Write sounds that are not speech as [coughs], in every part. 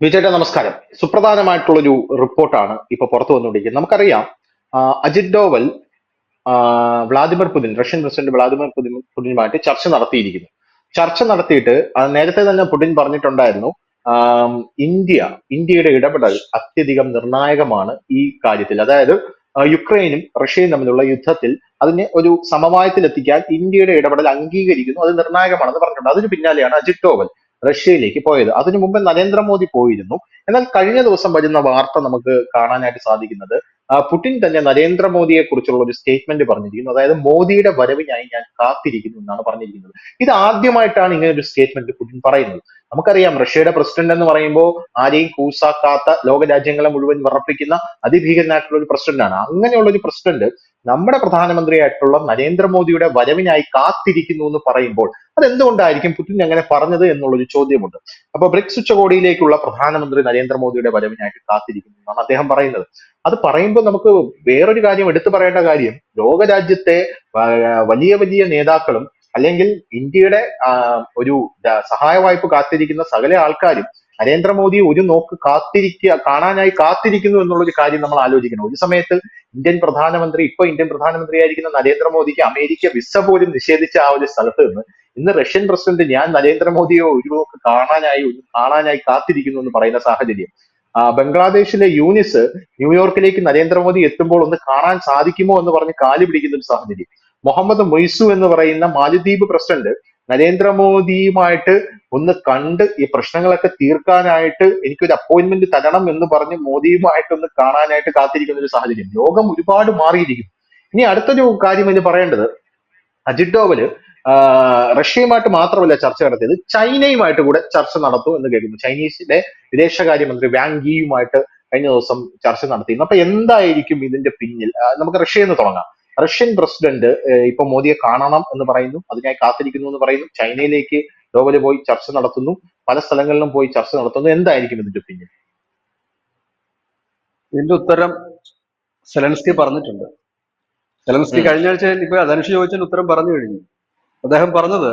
വിജയുടെ നമസ്കാരം. സുപ്രധാനമായിട്ടുള്ളൊരു റിപ്പോർട്ടാണ് ഇപ്പൊ പുറത്തു വന്നുകൊണ്ടിരിക്കുന്നത്. നമുക്കറിയാം Ajit Doval Vladimir Putin Russian president Vladimir Putin പുടിനുമായിട്ട് ചർച്ച നടത്തിയിരിക്കുന്നു. ചർച്ച നടത്തിയിട്ട് നേരത്തെ തന്നെ പുടിൻ പറഞ്ഞിട്ടുണ്ടായിരുന്നു ഇന്ത്യ ഇന്ത്യയുടെ ഇടപെടൽ അത്യധികം നിർണായകമാണ് ഈ കാര്യത്തിൽ. അതായത് യുക്രൈനും റഷ്യയും തമ്മിലുള്ള യുദ്ധത്തിൽ അതിനെ ഒരു സമവായത്തിൽ എത്തിക്കാൻ ഇന്ത്യയുടെ ഇടപെടൽ അംഗീകരിക്കുന്നു. അത് നിർണായകമാണെന്ന് പറഞ്ഞിട്ടുണ്ട്. അതിന് പിന്നാലെയാണ് അജിത് ഡോവൽ. റഷ്യയിലേക്ക് പോയത്. അതിനു മുമ്പ് നരേന്ദ്രമോദി പോയിരുന്നു. എന്നാൽ കഴിഞ്ഞ ദിവസം വരുന്ന വാർത്ത നമുക്ക് കാണാനായിട്ട് സാധിക്കുന്നത് പുടിൻ തന്നെ നരേന്ദ്രമോദിയെ കുറിച്ചുള്ള ഒരു സ്റ്റേറ്റ്മെന്റ് പറഞ്ഞിരിക്കുന്നു. അതായത് മോദിയുടെ വരവിനായി ഞാൻ കാത്തിരിക്കുന്നു എന്നാണ് പറഞ്ഞിരിക്കുന്നത്. ഇത് ആദ്യമായിട്ടാണ് ഇങ്ങനെ ഒരു സ്റ്റേറ്റ്മെന്റ് പുടിൻ പറയുന്നത്. നമുക്കറിയാം റഷ്യയുടെ പ്രസിഡന്റ് എന്ന് പറയുമ്പോൾ ആരെയും കൂസാക്കാത്ത ലോക രാജ്യങ്ങളെ മുഴുവൻ വിറപ്പിക്കുന്ന അതിഭീകരനായിട്ടുള്ള ഒരു പ്രസിഡന്റ് ആണ് അങ്ങനെയുള്ള ഒരു പ്രസിഡന്റ് നമ്മുടെ പ്രധാനമന്ത്രിയായിട്ടുള്ള നരേന്ദ്രമോദിയുടെ വരവിനായി കാത്തിരിക്കുന്നു എന്ന് പറയുമ്പോൾ അതെന്തുകൊണ്ടായിരിക്കും പുടിൻ അങ്ങനെ പറഞ്ഞത് എന്നുള്ളൊരു ചോദ്യമുണ്ട്. അപ്പൊ ബ്രിക്സ് ഉച്ചകോടിയിലേക്കുള്ള പ്രധാനമന്ത്രി നരേന്ദ്രമോദിയുടെ വരവിനായിട്ട് കാത്തിരിക്കുന്നു എന്നാണ് അദ്ദേഹം പറയുന്നത്. അത് പറയുമ്പോൾ നമുക്ക് വേറൊരു കാര്യം എടുത്തു പറയേണ്ട കാര്യം ലോകരാജ്യത്തെ വലിയ വലിയ നേതാക്കളും അല്ലെങ്കിൽ ഇന്ത്യയുടെ ഒരു സഹായ വായ്പ കാത്തിരിക്കുന്ന സകല ആൾക്കാരും നരേന്ദ്രമോദി ഒരു നോക്ക് കാത്തിരിക്കുക കാണാനായി കാത്തിരിക്കുന്നു എന്നുള്ള ഒരു കാര്യം നമ്മൾ ആലോചിക്കണം. ഒരു സമയത്ത് ഇന്ത്യൻ പ്രധാനമന്ത്രി ഇപ്പൊ ഇന്ത്യൻ പ്രധാനമന്ത്രിയായിരിക്കുന്ന നരേന്ദ്രമോദിക്ക് അമേരിക്ക വിസ പോലും നിഷേധിച്ച ആ ഒരു സ്ഥലത്ത് നിന്ന് ഇന്ന് റഷ്യൻ പ്രസിഡന്റ് ഞാൻ നരേന്ദ്രമോദിയെ ഒരു നോക്ക് കാണാനായി കാണാനായി കാത്തിരിക്കുന്നു എന്ന് പറയുന്ന സാഹചര്യം. ബംഗ്ലാദേശിലെ യൂനിസ് ന്യൂയോർക്കിലേക്ക് നരേന്ദ്രമോദി എത്തുമ്പോൾ ഒന്ന് കാണാൻ സാധിക്കുമോ എന്ന് പറഞ്ഞ് കാലു പിടിക്കുന്ന ഒരു സാഹചര്യം. മുഹമ്മദ് മൊയ്സു എന്ന് പറയുന്ന മാലിദ്വീപ് പ്രസിഡന്റ് നരേന്ദ്രമോദിയുമായിട്ട് ഒന്ന് കണ്ട് ഈ പ്രശ്നങ്ങളൊക്കെ തീർക്കാനായിട്ട് എനിക്കൊരു അപ്പോയിന്റ്മെന്റ് തരണം എന്ന് പറഞ്ഞ് മോദിയുമായിട്ട് ഒന്ന് കാണാനായിട്ട് കാത്തിരിക്കുന്ന ഒരു സാഹചര്യം. ലോകം ഒരുപാട് മാറിയിരിക്കുന്നു. ഇനി അടുത്തൊരു കാര്യം എന്ന് പറയേണ്ടത് അജിത് ഡോവൽ റഷ്യയുമായിട്ട് മാത്രമല്ല ചർച്ച നടത്തിയത് ചൈനയുമായിട്ട് കൂടെ ചർച്ച നടത്തും എന്ന് കേൾക്കുന്നു. ചൈനീസിലെ വിദേശകാര്യമന്ത്രി വാങ് ഗിയുമായിട്ട് കഴിഞ്ഞ ദിവസം ചർച്ച നടത്തിയിരുന്നു. അപ്പൊ എന്തായിരിക്കും ഇതിന്റെ പിന്നിൽ? നമുക്ക് റഷ്യയിൽ നിന്ന് തുടങ്ങാം. റഷ്യൻ പ്രസിഡന്റ് ഇപ്പൊ മോദിയെ കാണണം എന്ന് പറയുന്നു. അതിനായി കാത്തിരിക്കുന്നു എന്ന് പറയുന്നു. ചൈനയിലേക്ക് ഡോവൽ പോയി ചർച്ച നടത്തുന്നു. പല സ്ഥലങ്ങളിലും പോയി ചർച്ച നടത്തുന്നു. എന്തായിരിക്കും ഇതിന്റെ പിന്നിൽ ഇതിന്റെ ഉത്തരം സെലൻസ്കി പറഞ്ഞിട്ടുണ്ട്. സെലൻസ്കി. കഴിഞ്ഞ ആഴ്ച ഇപ്പൊ ധനുഷ് ചോദിച്ചതിന് ഉത്തരം പറഞ്ഞു കഴിഞ്ഞു. അദ്ദേഹം പറഞ്ഞത്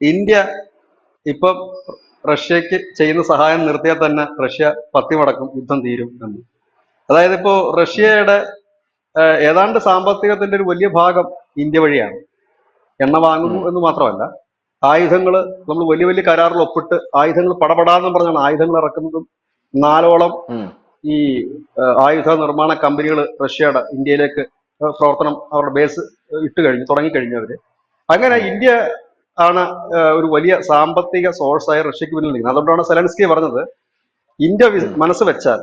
ഇന്ത്യ ഇപ്പം റഷ്യക്ക് ചെയ്യുന്ന സഹായം നിർത്തിയാൽ തന്നെ റഷ്യ പത്തിമടക്കും യുദ്ധം തീരും എന്ന്. അതായത് ഇപ്പോ റഷ്യയുടെ ഏതാണ്ട് സാമ്പത്തികത്തിന്റെ ഒരു വലിയ ഭാഗം ഇന്ത്യ വഴിയാണ്. എണ്ണ വാങ്ങുന്നു എന്ന് മാത്രമല്ല ആയുധങ്ങൾ നമ്മൾ വലിയ വലിയ കരാറിൽ ഒപ്പിട്ട് ആയുധങ്ങൾ പടപടാന്ന് പറഞ്ഞാണ് ആയുധങ്ങൾ ഇറക്കുന്നതും. നാലോളം ഈ ആയുധ നിർമ്മാണ കമ്പനികൾ റഷ്യയുടെ ഇന്ത്യയിലേക്ക് പ്രവർത്തനം അവരുടെ ബേസ് ഇട്ട് കഴിഞ്ഞു തുടങ്ങി കഴിഞ്ഞവര് അങ്ങനെ ഇന്ത്യ ആണ് ഒരു വലിയ സാമ്പത്തിക സോഴ്സായി റഷ്യക്ക് പിന്നിൽ നിൽക്കുന്നത്. അതുകൊണ്ടാണ് സെലൻസ്കി പറഞ്ഞത് ഇന്ത്യ മനസ്സ് വെച്ചാൽ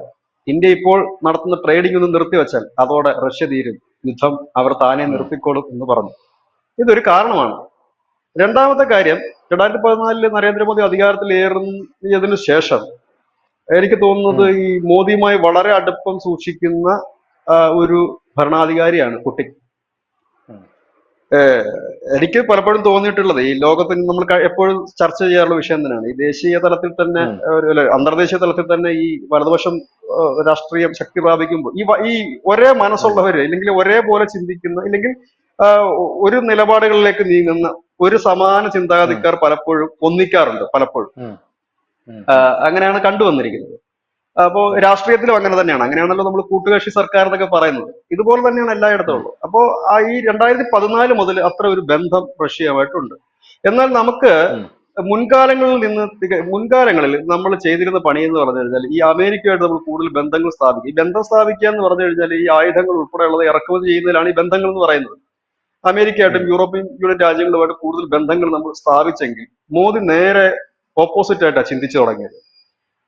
ഇന്ത്യ ഇപ്പോൾ നടത്തുന്ന ട്രേഡിംഗ് ഒന്ന് നിർത്തി വെച്ചാൽ അതോടെ റഷ്യ തീരും. യുദ്ധം അവർ താനെ. നിർത്തിക്കോളും എന്ന് പറഞ്ഞു. ഇതൊരു കാരണമാണ്. രണ്ടാമത്തെ കാര്യം രണ്ടായിരത്തി പതിനാലിൽ നരേന്ദ്രമോദി അധികാരത്തിൽ ഏറിയതിനു ശേഷം എനിക്ക് തോന്നുന്നത് ഈ മോദിയുമായി വളരെ അടുപ്പം സൂക്ഷിക്കുന്ന ഒരു ഭരണാധികാരിയാണ് കുട്ടി എനിക്ക് പലപ്പോഴും തോന്നിയിട്ടുള്ളത് ഈ ലോകത്തിന് നമ്മൾ എപ്പോഴും ചർച്ച ചെയ്യാറുള്ള വിഷയം തന്നെയാണ്. ഈ ദേശീയ തലത്തിൽ തന്നെ അന്തർദേശീയ തലത്തിൽ തന്നെ ഈ വലതുപക്ഷം രാഷ്ട്രീയം ശക്തി പ്രാപിക്കുമ്പോൾ ഈ ഈ ഒരേ മനസ്സുള്ളവര് അല്ലെങ്കിൽ ഒരേപോലെ ചിന്തിക്കുന്ന ഇല്ലെങ്കിൽ ഒരു നിലപാടുകളിലേക്ക് നീങ്ങുന്ന ഒരു സമാന ചിന്താഗതിക്കാർ പലപ്പോഴും ഒന്നിക്കാറുണ്ട് പലപ്പോഴും. അങ്ങനെയാണ് കണ്ടുവന്നിരിക്കുന്നത്. അപ്പോ രാഷ്ട്രീയത്തിലും അങ്ങനെ തന്നെയാണ്. അങ്ങനെയാണല്ലോ നമ്മൾ കൂട്ടുകക്ഷി സർക്കാർ എന്നൊക്കെ പറയുന്നത്. ഇതുപോലെ തന്നെയാണ് എല്ലായിടത്തും ഉള്ളത് അപ്പോ ആ ഈ രണ്ടായിരത്തി പതിനാല് മുതൽ അത്ര ഒരു ബന്ധം റഷ്യയുമായിട്ടുണ്ട്. എന്നാൽ നമുക്ക് മുൻകാലങ്ങളിൽ നിന്ന് മുൻകാലങ്ങളിൽ നമ്മൾ ചെയ്തിരുന്ന പണി എന്ന് പറഞ്ഞു കഴിഞ്ഞാൽ ഈ അമേരിക്കയുമായിട്ട് നമ്മൾ കൂടുതൽ ബന്ധങ്ങൾ സ്ഥാപിക്കും ഈ ബന്ധം സ്ഥാപിക്കുക എന്ന് പറഞ്ഞു കഴിഞ്ഞാൽ ഈ ആയുധങ്ങൾ ഉൾപ്പെടെയുള്ളത് ഇറക്കുമതി ചെയ്യുന്നതിലാണ് ഈ ബന്ധങ്ങൾ എന്ന് പറയുന്നത്. അമേരിക്കയായിട്ടും യൂറോപ്യൻ യൂണിയൻ രാജ്യങ്ങളുമായിട്ട് കൂടുതൽ ബന്ധങ്ങൾ നമ്മൾ സ്ഥാപിച്ചെങ്കിൽ മോദി നേരെ ഓപ്പോസിറ്റ് ആയിട്ടാണ് ചിന്തിച്ചു തുടങ്ങിയത്.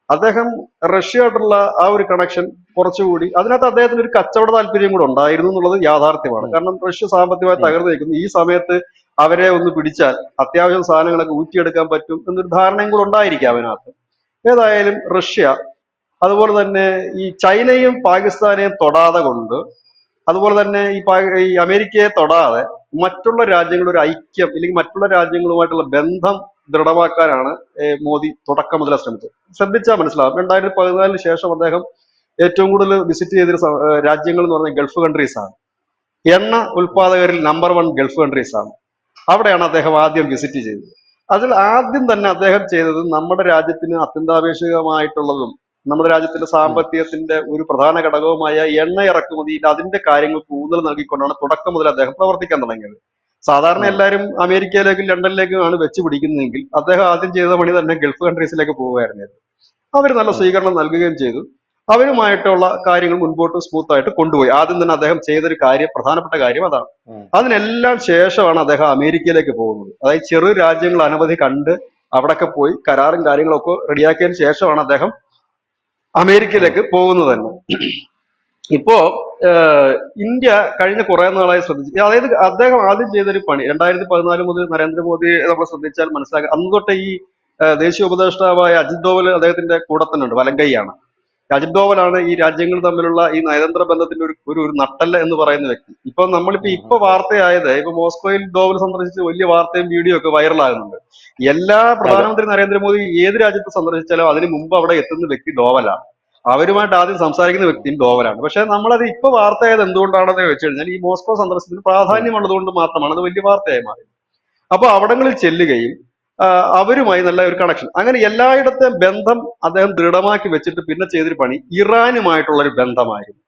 അദ്ദേഹം റഷ്യയായിട്ടുള്ള ആ ഒരു കണക്ഷൻ കുറച്ചുകൂടി അതിനകത്ത് അദ്ദേഹത്തിന് ഒരു കച്ചവട താല്പര്യം കൂടെ ഉണ്ടായിരുന്നു എന്നുള്ളത് യാഥാർത്ഥ്യമാണ്. കാരണം റഷ്യ സാമ്പത്തികമായി തകർന്നിരിക്കുന്നു. തകർന്നു നിൽക്കുന്നു ഈ സമയത്ത് അവരെ ഒന്ന് പിടിച്ചാൽ അത്യാവശ്യം സാധനങ്ങളൊക്കെ ഊറ്റിയെടുക്കാൻ പറ്റും എന്നൊരു ധാരണയും കൂടെ ഉണ്ടായിരിക്കാം അതിനകത്ത്. ഏതായാലും റഷ്യ അതുപോലെ തന്നെ ഈ ചൈനയും പാകിസ്ഥാനെയും തൊടാതെ കൊണ്ട് അതുപോലെ തന്നെ ഈ പാ- ഈ അമേരിക്കയെ തൊടാതെ മറ്റുള്ള രാജ്യങ്ങളുടെ ഒരു ഐക്യം അല്ലെങ്കിൽ മറ്റുള്ള രാജ്യങ്ങളുമായിട്ടുള്ള ബന്ധം ദൃഢമാക്കാനാണ് മോദി തുടക്കം മുതലേ ശ്രമിച്ചത്. ശ്രദ്ധിച്ചാൽ മനസ്സിലാവും. രണ്ടായിരത്തി പതിനാലിന് ശേഷം അദ്ദേഹം ഏറ്റവും കൂടുതൽ വിസിറ്റ് ചെയ്ത രാജ്യങ്ങൾ എന്ന് പറഞ്ഞാൽ ഗൾഫ് കൺട്രീസ് ആണ്. എണ്ണ ഉൽപാദകരിൽ നമ്പർ വൺ ഗൾഫ് കൺട്രീസ് ആണ്. അവിടെയാണ് അദ്ദേഹം ആദ്യം വിസിറ്റ് ചെയ്തത്. അതിൽ ആദ്യം തന്നെ അദ്ദേഹം ചെയ്തത് നമ്മുടെ രാജ്യത്തിന് അത്യന്താപേക്ഷികമായിട്ടുള്ളതും നമ്മുടെ രാജ്യത്തിന്റെ സാമ്പത്തികത്തിന്റെ ഒരു പ്രധാന ഘടകവുമായ എണ്ണ ഇറക്കുമതിയിൽ അതിന്റെ കാര്യങ്ങൾക്ക് ഊന്നൽ നൽകിക്കൊണ്ടാണ് തുടക്കം മുതൽ അദ്ദേഹം പ്രവർത്തിക്കാൻ തുടങ്ങിയത്. സാധാരണ. എല്ലാവരും അമേരിക്കയിലേക്കും ലണ്ടനിലേക്കും ആണ് വെച്ച് പിടിക്കുന്നതെങ്കിൽ അദ്ദേഹം ആദ്യം ചെയ്ത പണി തന്നെ ഗൾഫ് കൺട്രീസിലേക്ക് പോവുകയായിരുന്നു. അവർ നല്ല സ്വീകരണം നൽകുകയും ചെയ്തു. അവരുമായിട്ടുള്ള കാര്യങ്ങൾ മുൻപോട്ട് സ്മൂത്ത് ആയിട്ട് കൊണ്ടുപോയി. ആദ്യം തന്നെ അദ്ദേഹം ചെയ്തൊരു കാര്യം പ്രധാനപ്പെട്ട കാര്യം അതാണ്. അതിനെല്ലാം ശേഷമാണ് അദ്ദേഹം അമേരിക്കയിലേക്ക് പോകുന്നത്. അതായത് ചെറു രാജ്യങ്ങൾ അനവധി കണ്ട് അവിടൊക്കെ പോയി കരാറും കാര്യങ്ങളൊക്കെ റെഡിയാക്കിയതിന് ശേഷമാണ് അദ്ദേഹം അമേരിക്കയിലേക്ക് പോകുന്നത് തന്നെ. ഇപ്പോ ഇന്ത്യ കഴിഞ്ഞ കുറെ നാളായി ശ്രദ്ധിച്ചു അതായത് അദ്ദേഹം ആദ്യം ചെയ്തൊരു പണി രണ്ടായിരത്തി പതിനാല് മുതൽ നരേന്ദ്രമോദി നമ്മൾ ശ്രദ്ധിച്ചാൽ മനസ്സിലാക്കുക അന്ന് തൊട്ട് ഈ ദേശീയ ഉപദേഷ്ടാവായ അജിത് ഡോവൽ അദ്ദേഹത്തിന്റെ കൂടെ തന്നെ ഉണ്ട് വലങ്കയ്യാണ്. അജിത് ഡോവലാണ് ഈ രാജ്യങ്ങൾ തമ്മിലുള്ള ഈ നയതന്ത്ര ബന്ധത്തിന്റെ ഒരു ഒരു ഒരു നട്ടല്ല എന്ന് പറയുന്ന വ്യക്തി. ഇപ്പൊ നമ്മളിപ്പോ ഇപ്പൊ വാർത്തയായത് ഇപ്പൊ മോസ്കോയിൽ ഡോവൽ സന്ദർശിച്ച് വലിയ വാർത്തയും വീഡിയോ ഒക്കെ വൈറലാകുന്നുണ്ട്. എല്ലാ പ്രധാനമന്ത്രി നരേന്ദ്രമോദി ഏത് രാജ്യത്ത് സന്ദർശിച്ചാലും അതിന് മുമ്പ് അവിടെ എത്തുന്ന വ്യക്തി ഡോവലാണ്. അവരുമായിട്ട് ആദ്യം സംസാരിക്കുന്ന വ്യക്തിയും ഡോവലാണ് പക്ഷെ നമ്മളത് ഇപ്പൊ വാർത്തയായത് എന്തുകൊണ്ടാണെന്ന് ചോദിച്ചു കഴിഞ്ഞാൽ ഈ മോസ്കോ സന്ദർശനത്തിന് പ്രാധാന്യമുള്ളത് കൊണ്ട് മാത്രമാണ് അത് വലിയ വാർത്തയായി മാറിയത്. അപ്പൊ അവിടങ്ങളിൽ ചെല്ലുകയും അവരുമായി നല്ല ഒരു കണക്ഷൻ അങ്ങനെ എല്ലായിടത്തെയും ബന്ധം അദ്ദേഹം ദൃഢമാക്കി വെച്ചിട്ട് പിന്നെ ചെയ്തൊരു പണി ഇറാനുമായിട്ടുള്ള ഒരു ബന്ധമായിരുന്നു.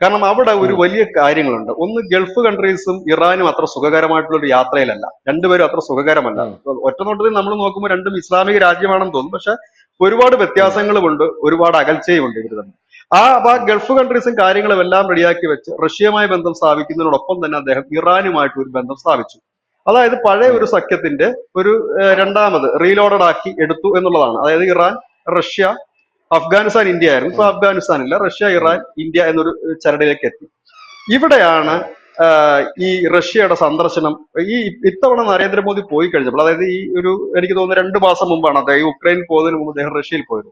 കാരണം അവിടെ ഒരു വലിയ കാര്യങ്ങളുണ്ട്. ഒന്ന് ഗൾഫ് കൺട്രീസും ഇറാനും അത്ര സുഖകരമായിട്ടുള്ള ഒരു യാത്രയിലല്ല. രണ്ടുപേരും അത്ര സുഖകരമല്ല. ഒറ്റ നോട്ടത്തിൽ നമ്മൾ നോക്കുമ്പോൾ രണ്ടും ഇസ്ലാമിക രാജ്യമാണെന്ന് തോന്നും. പക്ഷെ ഒരുപാട് വ്യത്യാസങ്ങളുമുണ്ട് ഒരുപാട് അകൽച്ചയുമുണ്ട് ഇവർ തമ്മിൽ. ആ ആ ഗൾഫ് കൺട്രീസും കാര്യങ്ങളും എല്ലാം റെഡിയാക്കി വെച്ച് റഷ്യയുമായി ബന്ധം സ്ഥാപിക്കുന്നതിനോടൊപ്പം തന്നെ അദ്ദേഹം ഇറാനുമായിട്ട് ഒരു ബന്ധം സ്ഥാപിച്ചു. അതായത് പഴയ ഒരു സഖ്യത്തിന്റെ ഒരു രണ്ടാമത് റീലോഡഡ് ആക്കി എടുത്തു എന്നുള്ളതാണ്. അതായത് ഇറാൻ റഷ്യ അഫ്ഗാനിസ്ഥാൻ ഇന്ത്യ ആയിരുന്നു. ഇപ്പൊ അഫ്ഗാനിസ്ഥാൻ ഇല്ല റഷ്യ ഇറാൻ ഇന്ത്യ എന്നൊരു ചരടിലേക്ക് എത്തി. ഇവിടെയാണ് ഈ റഷ്യയുടെ സന്ദർശനം ഈ ഇത്തവണ നരേന്ദ്രമോദി പോയി കഴിഞ്ഞപ്പോൾ അതായത് ഈ ഒരു എനിക്ക് തോന്നുന്നു രണ്ട് മാസം മുമ്പാണ് അദ്ദേഹം ഉക്രൈനിൽ പോകുന്നതിന് മുമ്പ് അദ്ദേഹം റഷ്യയിൽ പോയത്.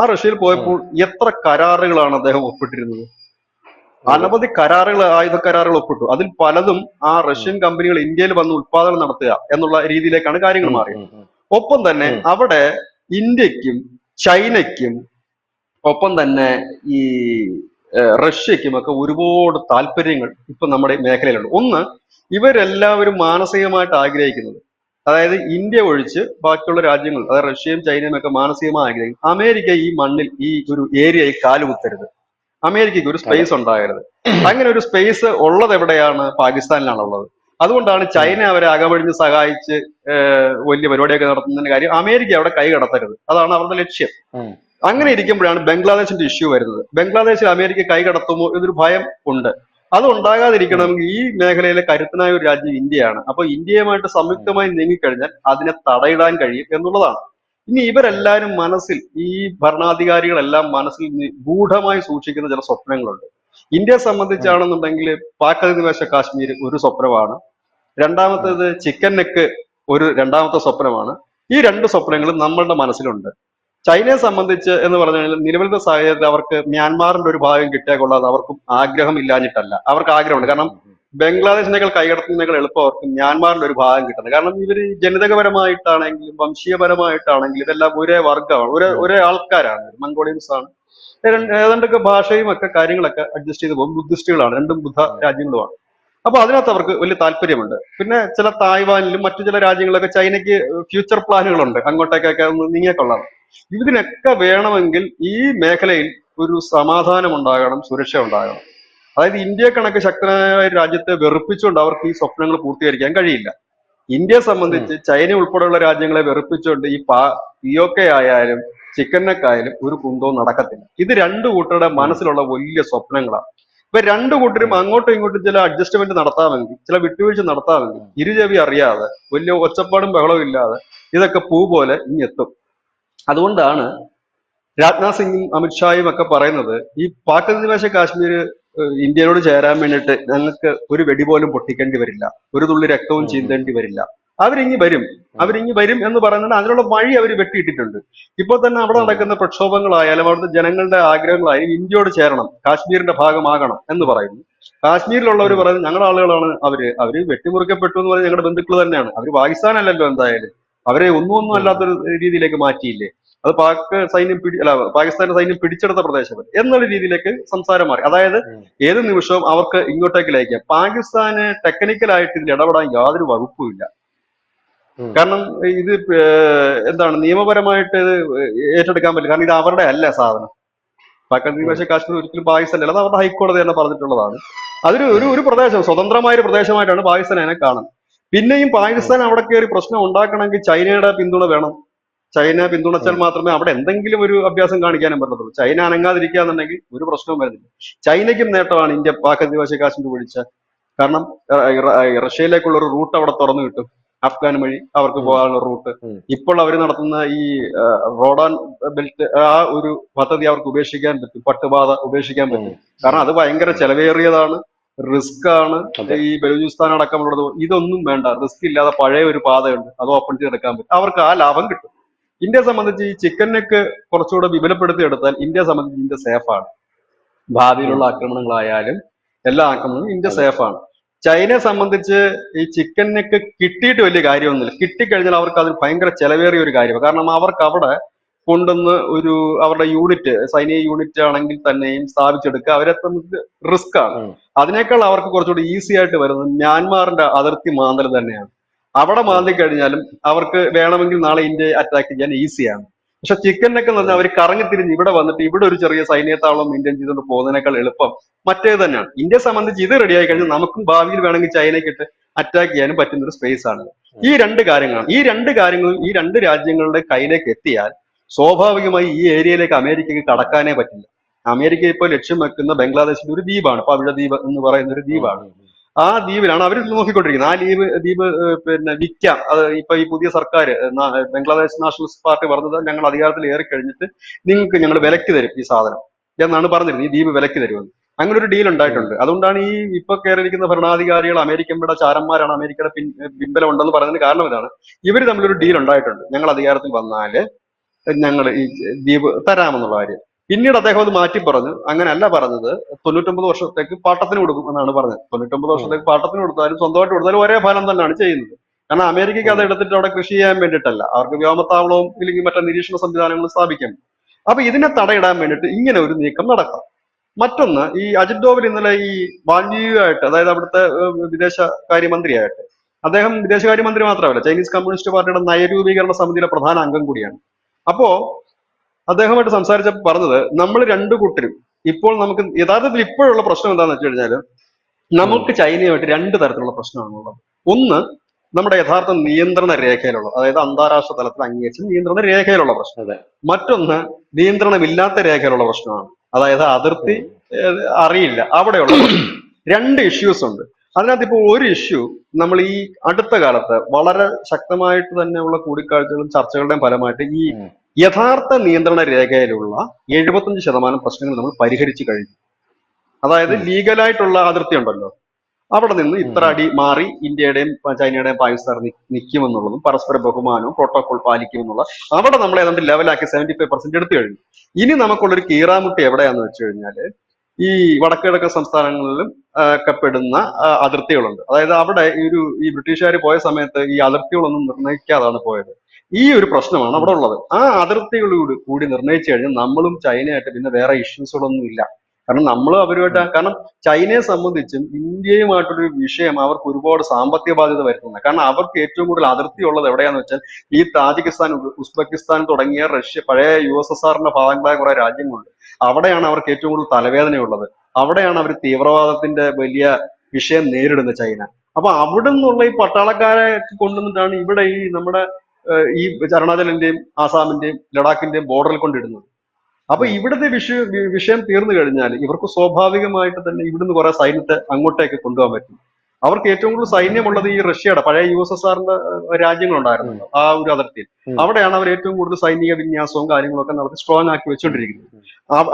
ആ റഷ്യയിൽ പോയപ്പോൾ എത്ര കരാറുകളാണ് അദ്ദേഹം ഒപ്പിട്ടിരുന്നത്? അനവധി കരാറുകൾ ആയുധ കരാറുകൾ ഒപ്പിട്ടു. അതിൽ പലതും ആ റഷ്യൻ കമ്പനികൾ ഇന്ത്യയിൽ വന്ന് ഉത്പാദനം നടത്തുക എന്നുള്ള രീതിയിലേക്കാണ് കാര്യങ്ങൾ മാറിയത്. ഒപ്പം തന്നെ അവിടെ ഇന്ത്യക്കും ചൈനയ്ക്കും ഒപ്പം തന്നെ ഈ ഏഹ്, റഷ്യയ്ക്കും ഒക്കെ ഒരുപാട് താല്പര്യങ്ങൾ ഇപ്പൊ നമ്മുടെ മേഖലയിലുണ്ട്. ഒന്ന് ഇവരെല്ലാവരും മാനസികമായിട്ട് ആഗ്രഹിക്കുന്നത്. അതായത് ഇന്ത്യ ഒഴിച്ച് ബാക്കിയുള്ള രാജ്യങ്ങൾ അതായത് റഷ്യയും ചൈനയും ഒക്കെ മാനസികമായി ആഗ്രഹിക്കും അമേരിക്ക ഈ മണ്ണിൽ ഈ ഒരു ഏരിയയിൽ കാലുകുത്തരുത് അമേരിക്കയ്ക്ക് ഒരു സ്പേസ് ഉണ്ടാകരുത്. അങ്ങനെ ഒരു സ്പേസ് ഉള്ളത് എവിടെയാണ്? പാകിസ്ഥാനിലാണ് ഉള്ളത് അതുകൊണ്ടാണ് ചൈന അവരെ അകമഴിഞ്ഞ് സഹായിച്ച് വലിയ പരിപാടിയൊക്കെ നടത്തുന്നതിന്റെ കാര്യം അമേരിക്ക അവിടെ കൈ കടത്തരുത്. അതാണ് അവരുടെ ലക്ഷ്യം. അങ്ങനെ ഇരിക്കുമ്പോഴാണ് ബംഗ്ലാദേശിന്റെ ഇഷ്യൂ വരുന്നത്. ബംഗ്ലാദേശിൽ അമേരിക്ക കൈ കടത്തുമോ എന്നൊരു ഭയം ഉണ്ട്. അത് ഉണ്ടാകാതിരിക്കണമെങ്കിൽ ഈ മേഖലയിലെ കരുത്തനായ ഒരു രാജ്യം ഇന്ത്യയാണ്. അപ്പൊ ഇന്ത്യയുമായിട്ട് സംയുക്തമായി നീങ്ങിക്കഴിഞ്ഞാൽ അതിനെ തടയിടാൻ കഴിയും എന്നുള്ളതാണ്. ഇനി ഇവരെല്ലാരും മനസ്സിൽ ഈ ഭരണാധികാരികളെല്ലാം മനസ്സിൽ ഗൂഢമായി സൂക്ഷിക്കുന്ന ചില സ്വപ്നങ്ങളുണ്ട്. ഇന്ത്യയെ സംബന്ധിച്ചാണെന്നുണ്ടെങ്കിൽ പാക് അധിനിവേശ കാശ്മീർ ഒരു സ്വപ്നമാണ്. രണ്ടാമത്തേത് ചിക്കൻ നെക്ക് ഒരു രണ്ടാമത്തെ സ്വപ്നമാണ്. ഈ രണ്ട് സ്വപ്നങ്ങളും നമ്മളുടെ മനസ്സിലുണ്ട്. ചൈനയെ സംബന്ധിച്ച് എന്ന് പറഞ്ഞു കഴിഞ്ഞാൽ നിലവിലത്തെ സാഹചര്യത്തിൽ അവർക്ക് മ്യാൻമാറിന്റെ ഒരു ഭാഗം കിട്ടിയാൽ കൊള്ളാതെ അവർക്കും ആഗ്രഹം ഇല്ലാഞ്ഞിട്ടല്ല. അവർക്ക് ആഗ്രഹമുണ്ട്. കാരണം ബംഗ്ലാദേശിനേക്കാൾ കൈകടത്തുന്നതിനേക്കാൾ എളുപ്പം അവർക്ക് മ്യാൻമാറിന്റെ ഒരു ഭാഗം കിട്ടുന്നത്. കാരണം ഇവർ ജനിതകപരമായിട്ടാണെങ്കിലും വംശീയപരമായിട്ടാണെങ്കിലും ഇതെല്ലാം ഒരേ വർഗമാണ്. ഒരേ ഒരേ ആൾക്കാരാണ്. മംഗോളിയൻസ് ആണ് ഏതാണ്ട് ഏതാണ്ടൊക്കെ ഭാഷയും ഒക്കെ കാര്യങ്ങളൊക്കെ അഡ്ജസ്റ്റ് ചെയ്ത് പോകും. ബുദ്ധിസ്റ്റുകളാണ്. രണ്ടും ബുദ്ധ രാജ്യങ്ങളുമാണ്. അപ്പൊ അതിനകത്ത് അവർക്ക് വലിയ താല്പര്യമുണ്ട്. പിന്നെ ചില തായ്വാനിലും മറ്റു ചില രാജ്യങ്ങളിലൊക്കെ ചൈനയ്ക്ക് ഫ്യൂച്ചർ പ്ലാനുകളുണ്ട് അങ്ങോട്ടേക്കൊക്കെ നീങ്ങിക്കൊള്ളാം ഇതിനൊക്കെ വേണമെങ്കിൽ ഈ മേഖലയിൽ ഒരു സമാധാനം ഉണ്ടാകണം സുരക്ഷ ഉണ്ടാകണം. അതായത് ഇന്ത്യ കണക്ക് ശക്തനായ രാജ്യത്തെ വെറുപ്പിച്ചുകൊണ്ട് അവർക്ക് ഈ സ്വപ്നങ്ങൾ പൂർത്തീകരിക്കാൻ കഴിയില്ല. ഇന്ത്യയെ സംബന്ധിച്ച് ചൈന ഉൾപ്പെടെയുള്ള രാജ്യങ്ങളെ വെറുപ്പിച്ചുകൊണ്ട് ഈ പാ പിഒക്കെ ആയാലും ചിക്കൻ നെക്ക് ആയാലും ഒരു കുന്തവും നടക്കത്തില്ല. ഇത് രണ്ടു കൂട്ടരുടെ മനസ്സിലുള്ള വലിയ സ്വപ്നങ്ങളാണ്. ഇപ്പൊ രണ്ടു കൂട്ടരും അങ്ങോട്ടും ഇങ്ങോട്ടും ചില അഡ്ജസ്റ്റ്മെന്റ് നടത്താമെങ്കിൽ ചില വിട്ടുവീഴ്ച നടത്താമെങ്കിൽ ഇരുചെവി അറിയാതെ വലിയ ഒച്ചപ്പാടും ബഹളവും ഇല്ലാതെ ഇതൊക്കെ പൂ പോലെ ഇനി എത്തും. അതുകൊണ്ടാണ് രാജ്നാഥ് സിംഗും അമിത്ഷായും ഒക്കെ പറയുന്നത് ഈ പാക് അധിനിവേശ കാശ്മീർ ഇന്ത്യയോട് ചേരാൻ വേണ്ടിയിട്ട് ഞങ്ങൾക്ക് ഒരു വെടി പോലും പൊട്ടിക്കേണ്ടി വരില്ല. ഒരു തുള്ളി രക്തവും. ചീന്തേണ്ടി വരില്ല. അവരിങ്ങി വരും. അവരിങ്ങി വരും എന്ന് പറയുന്നത് അതിനുള്ള വഴി അവർ വെട്ടിയിട്ടിട്ടുണ്ട്. ഇപ്പോൾ തന്നെ അവിടെ നടക്കുന്ന പ്രക്ഷോഭങ്ങളായാലും അവിടുത്തെ ജനങ്ങളുടെ ആഗ്രഹങ്ങളായാലും ഇന്ത്യയോട് ചേരണം കാശ്മീരിന്റെ ഭാഗമാകണം എന്ന് പറയുന്നു. കാശ്മീരിലുള്ളവർ. പറയുന്നത് ഞങ്ങളുടെ ആളുകളാണ് അവർ. അവർ വെട്ടിമുറിക്കപ്പെട്ടു എന്ന് പറയുന്നത് ഞങ്ങളുടെ ബന്ധുക്കൾ തന്നെയാണ്. അവർ പാകിസ്ഥാനല്ലല്ലോ എന്തായാലും. അവരെ ഒന്നും ഒന്നും. അല്ലാത്തൊരു രീതിയിലേക്ക് മാറ്റിയില്ലേ? അത് പാക് സൈന്യം പിടി അല്ല പാകിസ്ഥാന്റെ സൈന്യം പിടിച്ചെടുത്ത പ്രദേശം എന്നുള്ള രീതിയിലേക്ക് സംസാരം മാറി. അതായത്. ഏത് നിമിഷവും അവർക്ക് ഇങ്ങോട്ടേക്ക് ലയിക്കാം. പാകിസ്ഥാന് ടെക്നിക്കലായിട്ട് ഇതിൽ ഇടപെടാൻ യാതൊരു വകുപ്പുമില്ല. കാരണം ഇത് എന്താണ് നിയമപരമായിട്ട് ഇത് ഏറ്റെടുക്കാൻ പറ്റില്ല. കാരണം ഇത് അവരുടെ അല്ല സാധനം. പാകിസ്ഥാൻ പക്ഷേ കാശ്മീർ ഒരിക്കലും പാകിസ്ഥാൻ അല്ല അത് അവരുടെ ഹൈക്കോടതി തന്നെ പറഞ്ഞിട്ടുള്ളതാണ്. അതൊരു ഒരു ഒരു പ്രദേശം സ്വതന്ത്രമായ ഒരു പ്രദേശമായിട്ടാണ് പാകിസ്ഥാൻ അതിനെ കാണുന്നത്. പിന്നെയും പാകിസ്ഥാൻ അവിടെ കയറി പ്രശ്നം ഉണ്ടാക്കണമെങ്കിൽ ചൈനയുടെ പിന്തുണ വേണം. ചൈന പിന്തുണച്ചാൽ മാത്രമേ അവിടെ എന്തെങ്കിലും ഒരു അഭ്യാസം കാണിക്കാനും പറ്റത്തുള്ളൂ. ചൈന അനങ്ങാതിരിക്കുക എന്നുണ്ടെങ്കിൽ ഒരു പ്രശ്നവും വരുന്നില്ല. ചൈനയ്ക്കും നേട്ടമാണ് ഇന്ത്യ പാക് അധിവാസി കാശ്മീർ പിടിച്ച. കാരണം റഷ്യയിലേക്കുള്ള ഒരു റൂട്ട് അവിടെ തുറന്നു കിട്ടും. അഫ്ഗാൻ വഴി അവർക്ക് പോകാനുള്ള റൂട്ട്. ഇപ്പോൾ അവർ നടത്തുന്ന ഈ റോഡാൻ ബെൽറ്റ് ആ ഒരു പദ്ധതി അവർക്ക് ഉപേക്ഷിക്കാൻ പറ്റും. പട്ടുപാത ഉപേക്ഷിക്കാൻ പറ്റും. കാരണം അത് ഭയങ്കര ചെലവേറിയതാണ് റിസ്ക് ആണ് ഈ ബലൂചിസ്ഥാൻ അടക്കമുള്ളത് ഇതൊന്നും വേണ്ട. റിസ്ക് ഇല്ലാതെ പഴയ ഒരു പാതയുണ്ട്. അത് ഓപ്പൺ ചെയ്തെടുക്കാൻ പറ്റും. അവർക്ക് ആ ലാഭം കിട്ടും. ഇന്ത്യയെ സംബന്ധിച്ച് ഈ ചിക്കൻ നെക്ക് കുറച്ചുകൂടെ വിപുലപ്പെടുത്തി എടുത്താൽ ഇന്ത്യയെ സംബന്ധിച്ച് ഇന്ത്യ സേഫാണ് ഭാവിയിലുള്ള ആക്രമണങ്ങളായാലും എല്ലാ ആക്രമണങ്ങളും ഇന്ത്യ. സേഫാണ് ചൈനയെ സംബന്ധിച്ച് ഈ ചിക്കൻ നെക്ക് കിട്ടിയിട്ട് വലിയ കാര്യമൊന്നുമില്ല. കിട്ടിക്കഴിഞ്ഞാൽ അവർക്ക് അത് ഭയങ്കര ചെലവേറിയ ഒരു കാര്യമാണ്. കാരണം അവർക്ക് അവിടെ കൊണ്ടുവന്ന് ഒരു അവരുടെ യൂണിറ്റ് സൈനിക യൂണിറ്റ് ആണെങ്കിൽ തന്നെയും സ്ഥാപിച്ചെടുക്കുക അവരെ റിസ്ക് ആണ്. അതിനേക്കാൾ അവർക്ക് കുറച്ചുകൂടി ഈസി ആയിട്ട് വരുന്നത് മ്യാൻമാറിന്റെ അതിർത്തി മാന്തൽ തന്നെയാണ്. അവിടെ മാന്തി കഴിഞ്ഞാലും അവർക്ക് വേണമെങ്കിൽ നാളെ ഇന്ത്യയെ അറ്റാക്ക് ചെയ്യാൻ ഈസിയാണ് പക്ഷെ ചിക്കൻ നെക്ക് എന്ന് പറഞ്ഞാൽ അവർ കറങ്ങി തിരിഞ്ഞ് ഇവിടെ വന്നിട്ട് ഇവിടെ ഒരു ചെറിയ സൈന്യത്താവളം ഇന്ത്യൻ ചെയ്തുകൊണ്ട് പോകുന്നതിനേക്കാൾ എളുപ്പം മറ്റേത് തന്നെയാണ്. ഇന്ത്യയെ സംബന്ധിച്ച് ഇത് റെഡിയായി കഴിഞ്ഞാൽ നമുക്കും ഭാവിയിൽ വേണമെങ്കിൽ ചൈനയ്ക്കിട്ട് അറ്റാക്ക് ചെയ്യാനും പറ്റുന്ന ഒരു സ്പേസ് ആണ്. ഈ രണ്ട് കാര്യങ്ങളാണ് ഈ രണ്ട് കാര്യങ്ങളും ഈ രണ്ട് രാജ്യങ്ങളുടെ കയ്യിലേക്ക് എത്തിയാൽ സ്വാഭാവികമായി ഈ ഏരിയയിലേക്ക് അമേരിക്കക്ക് കടക്കാനേ പറ്റില്ല. അമേരിക്ക ഇപ്പോൾ ലക്ഷ്യം വെക്കുന്ന ബംഗ്ലാദേശിന്റെ ഒരു ദ്വീപാണ് പവിഴ ദ്വീപ് എന്ന് പറയുന്ന ഒരു ദ്വീപാണ്. ആ ദ്വീപിലാണ് അവർ നോക്കിക്കൊണ്ടിരിക്കുന്നത്. ആ ലീവ് ദ്വീപ് പിന്നെ വിൽക്കാം അത് ഇപ്പൊ ഈ പുതിയ സർക്കാർ ബംഗ്ലാദേശ് നാഷണലിസ്റ്റ് പാർട്ടി പറഞ്ഞത് ഞങ്ങൾ അധികാരത്തിൽ ഏറി കഴിഞ്ഞിട്ട് നിങ്ങൾക്ക് ഞങ്ങൾ വിലക്ക് തരും ഈ സാധനം എന്നാണ് പറഞ്ഞിരുന്നത്. ഈ ദ്വീപ് വിലക്ക് തരുമെന്ന്. അങ്ങനെ ഒരു ഡീൽ ഉണ്ടായിട്ടുണ്ട്. അതുകൊണ്ടാണ് ഈ ഇപ്പൊ കയറിയിരിക്കുന്ന ഭരണാധികാരികൾ അമേരിക്കൻ അമേരിക്കയുടെ ചാരന്മാരാണ് അമേരിക്കയുടെ പിൻ പിൻബലം ഉണ്ടെന്ന് പറയുന്നതിന് കാരണം ഇതാണ് ഇവർ തമ്മിലൊരു ഡീൽ ഉണ്ടായിട്ടുണ്ട്. ഞങ്ങൾ അധികാരത്തിൽ വന്നാൽ ഞങ്ങൾ ഈ ദ്വീപ് തരാമെന്നുള്ള കാര്യം. പിന്നീട് അദ്ദേഹം അത് മാറ്റി പറഞ്ഞു. അങ്ങനെയല്ല പറഞ്ഞത്. തൊണ്ണൂറ്റൊമ്പത് വർഷത്തേക്ക് പാട്ടത്തിന് കൊടുക്കും എന്നാണ് പറഞ്ഞത്. തൊണ്ണൂറ്റൊമ്പത് വർഷത്തേക്ക് പാട്ടത്തിന് കൊടുത്താലും സ്വന്തമായിട്ട് കൊടുത്താലും ഒരേ ഫലം തന്നെയാണ് ചെയ്യുന്നത്. കാരണം അമേരിക്കയ്ക്ക് അത് എടുത്തിട്ട് അവിടെ കൃഷി ചെയ്യാൻ വേണ്ടിയിട്ടല്ല. അവർക്ക് വ്യോമത്താവളവും ഇല്ലെങ്കിൽ മറ്റേ നിരീക്ഷണ സംവിധാനങ്ങളും സ്ഥാപിക്കാൻ. അപ്പൊ ഇതിനെ തടയിടാൻ വേണ്ടിയിട്ട് ഇങ്ങനെ ഒരു നീക്കം നടക്കാം. മറ്റൊന്ന് ഈ അജിത് ഡോവൽ ഇന്നലെ ഈ ബാൻജിയുമായിട്ട് അതായത് അവിടുത്തെ വിദേശകാര്യമന്ത്രിയായിട്ട് അദ്ദേഹം വിദേശകാര്യമന്ത്രി മാത്രമല്ല ചൈനീസ് കമ്മ്യൂണിസ്റ്റ് പാർട്ടിയുടെ നയരൂപീകരണ സമിതിയിലെ പ്രധാന അംഗം കൂടിയാണ്. അപ്പോ അദ്ദേഹമായിട്ട് സംസാരിച്ചപ്പോൾ പറഞ്ഞത് നമ്മൾ രണ്ടു കൂട്ടരും ഇപ്പോൾ നമുക്ക് യഥാർത്ഥത്തിൽ ഇപ്പോഴുള്ള പ്രശ്നം എന്താണെന്ന് വെച്ച് കഴിഞ്ഞാൽ നമുക്ക് ചൈനയുമായിട്ട് രണ്ട് തരത്തിലുള്ള പ്രശ്നമാണുള്ളത് ഒന്ന് നമ്മുടെ യഥാർത്ഥ നിയന്ത്രണ രേഖയിലുള്ള അതായത് അന്താരാഷ്ട്ര തലത്തിൽ അംഗീകരിച്ച നിയന്ത്രണ രേഖയിലുള്ള പ്രശ്നം. മറ്റൊന്ന് നിയന്ത്രണമില്ലാത്ത രേഖയിലുള്ള പ്രശ്നമാണ്. അതായത് അതിർത്തി അറിയില്ല അവിടെയുള്ള രണ്ട് ഇഷ്യൂസ് ഉണ്ട്. അതിനകത്ത് ഇപ്പോൾ ഒരു ഇഷ്യൂ നമ്മൾ ഈ അടുത്ത കാലത്ത് വളരെ ശക്തമായിട്ട് തന്നെയുള്ള കൂടിക്കാഴ്ചകളും ചർച്ചകളുടെയും ഫലമായിട്ട് ഈ. യഥാർത്ഥ നിയന്ത്രണ രേഖയിലുള്ള എഴുപത്തഞ്ച് ശതമാനം പ്രശ്നങ്ങൾ നമ്മൾ പരിഹരിച്ചു കഴിഞ്ഞു. അതായത് ലീഗലായിട്ടുള്ള അതിർത്തി ഉണ്ടല്ലോ. അവിടെ നിന്ന് ഇത്ര അടി മാറി ഇന്ത്യയുടെയും ചൈനയുടെയും പാകിസ്ഥാൻ നിൽക്കുമെന്നുള്ളതും പരസ്പര ബഹുമാനവും പ്രോട്ടോകോൾ പാലിക്കുമെന്നുള്ള അവിടെ നമ്മൾ ഏതാണ്ട് ലെവലാക്കി സെവന്റി ഫൈവ് പെർസെന്റ് എടുത്തു കഴിഞ്ഞു. ഇനി നമുക്കുള്ളൊരു കീറാമുട്ടി എവിടെയാന്ന് വെച്ച് കഴിഞ്ഞാൽ ഈ വടക്കിഴക്കൻ സംസ്ഥാനങ്ങളിലും കപ്പെടുന്ന അതിർത്തികളുണ്ട്. അതായത് അവിടെ ഈ ഒരു ഈ ബ്രിട്ടീഷുകാർ പോയ സമയത്ത് ഈ അതിർത്തികളൊന്നും നിർണയിക്കാതാണ് പോയത്. ഈ ഒരു പ്രശ്നമാണ് അവിടെ ഉള്ളത്. ആ അതിർത്തികളോട് കൂടി നിർണയിച്ചു കഴിഞ്ഞാൽ നമ്മളും ചൈനയായിട്ട് പിന്നെ വേറെ ഇഷ്യൂസുകളൊന്നും ഇല്ല. കാരണം നമ്മൾ അവരുമായിട്ട് കാരണം ചൈനയെ സംബന്ധിച്ചും ഇന്ത്യയുമായിട്ടൊരു വിഷയം അവർക്ക് ഒരുപാട് സാമ്പത്തിക ബാധ്യത വരുത്തുന്നത് കാരണം അവർക്ക് ഏറ്റവും കൂടുതൽ അതിർത്തി ഉള്ളത് എവിടെയാന്ന് വെച്ചാൽ ഈ താജിക്കിസ്ഥാൻ ഉസ്- ഉസ്ബെക്കിസ്ഥാൻ തുടങ്ങിയ റഷ്യ പഴയ യു എസ് എസ് ആറിന്റെ ഭാഗങ്ങളായ കുറെ രാജ്യങ്ങളുണ്ട്. അവിടെയാണ് അവർക്ക് ഏറ്റവും കൂടുതൽ തലവേദനയുള്ളത്. അവിടെയാണ് അവർ തീവ്രവാദത്തിന്റെ വലിയ വിഷയം നേരിടുന്നത് ചൈന. അപ്പൊ അവിടെ നിന്നുള്ള ഈ പട്ടാളക്കാരെ കൊണ്ടുവന്നിട്ടാണ് ഇവിടെ ഈ നമ്മുടെ ഈ അരുണാചലിന്റെയും ആസാമിന്റെയും ലഡാക്കിന്റെയും ബോർഡറിൽ കൊണ്ടിടുന്നത്. അപ്പൊ ഇവിടുത്തെ വിഷയം വിഷയം തീർന്നു കഴിഞ്ഞാൽ ഇവർക്ക് സ്വാഭാവികമായിട്ട് തന്നെ ഇവിടുന്ന് കുറെ സൈന്യത്തെ അങ്ങോട്ടേക്ക് കൊണ്ടുപോകാൻ പറ്റും. അവർക്ക് ഏറ്റവും കൂടുതൽ സൈന്യമുള്ളത് ഈ റഷ്യയുടെ പഴയ യു എസ് എസ് ആറിന്റെ രാജ്യങ്ങളുണ്ടായിരുന്നു ആ ഒരു അതിർത്തിയിൽ. അവിടെയാണ് അവർ ഏറ്റവും കൂടുതൽ സൈനിക വിന്യാസവും കാര്യങ്ങളൊക്കെ നടത്തി സ്ട്രോങ് ആക്കി വെച്ചുകൊണ്ടിരിക്കുന്നത്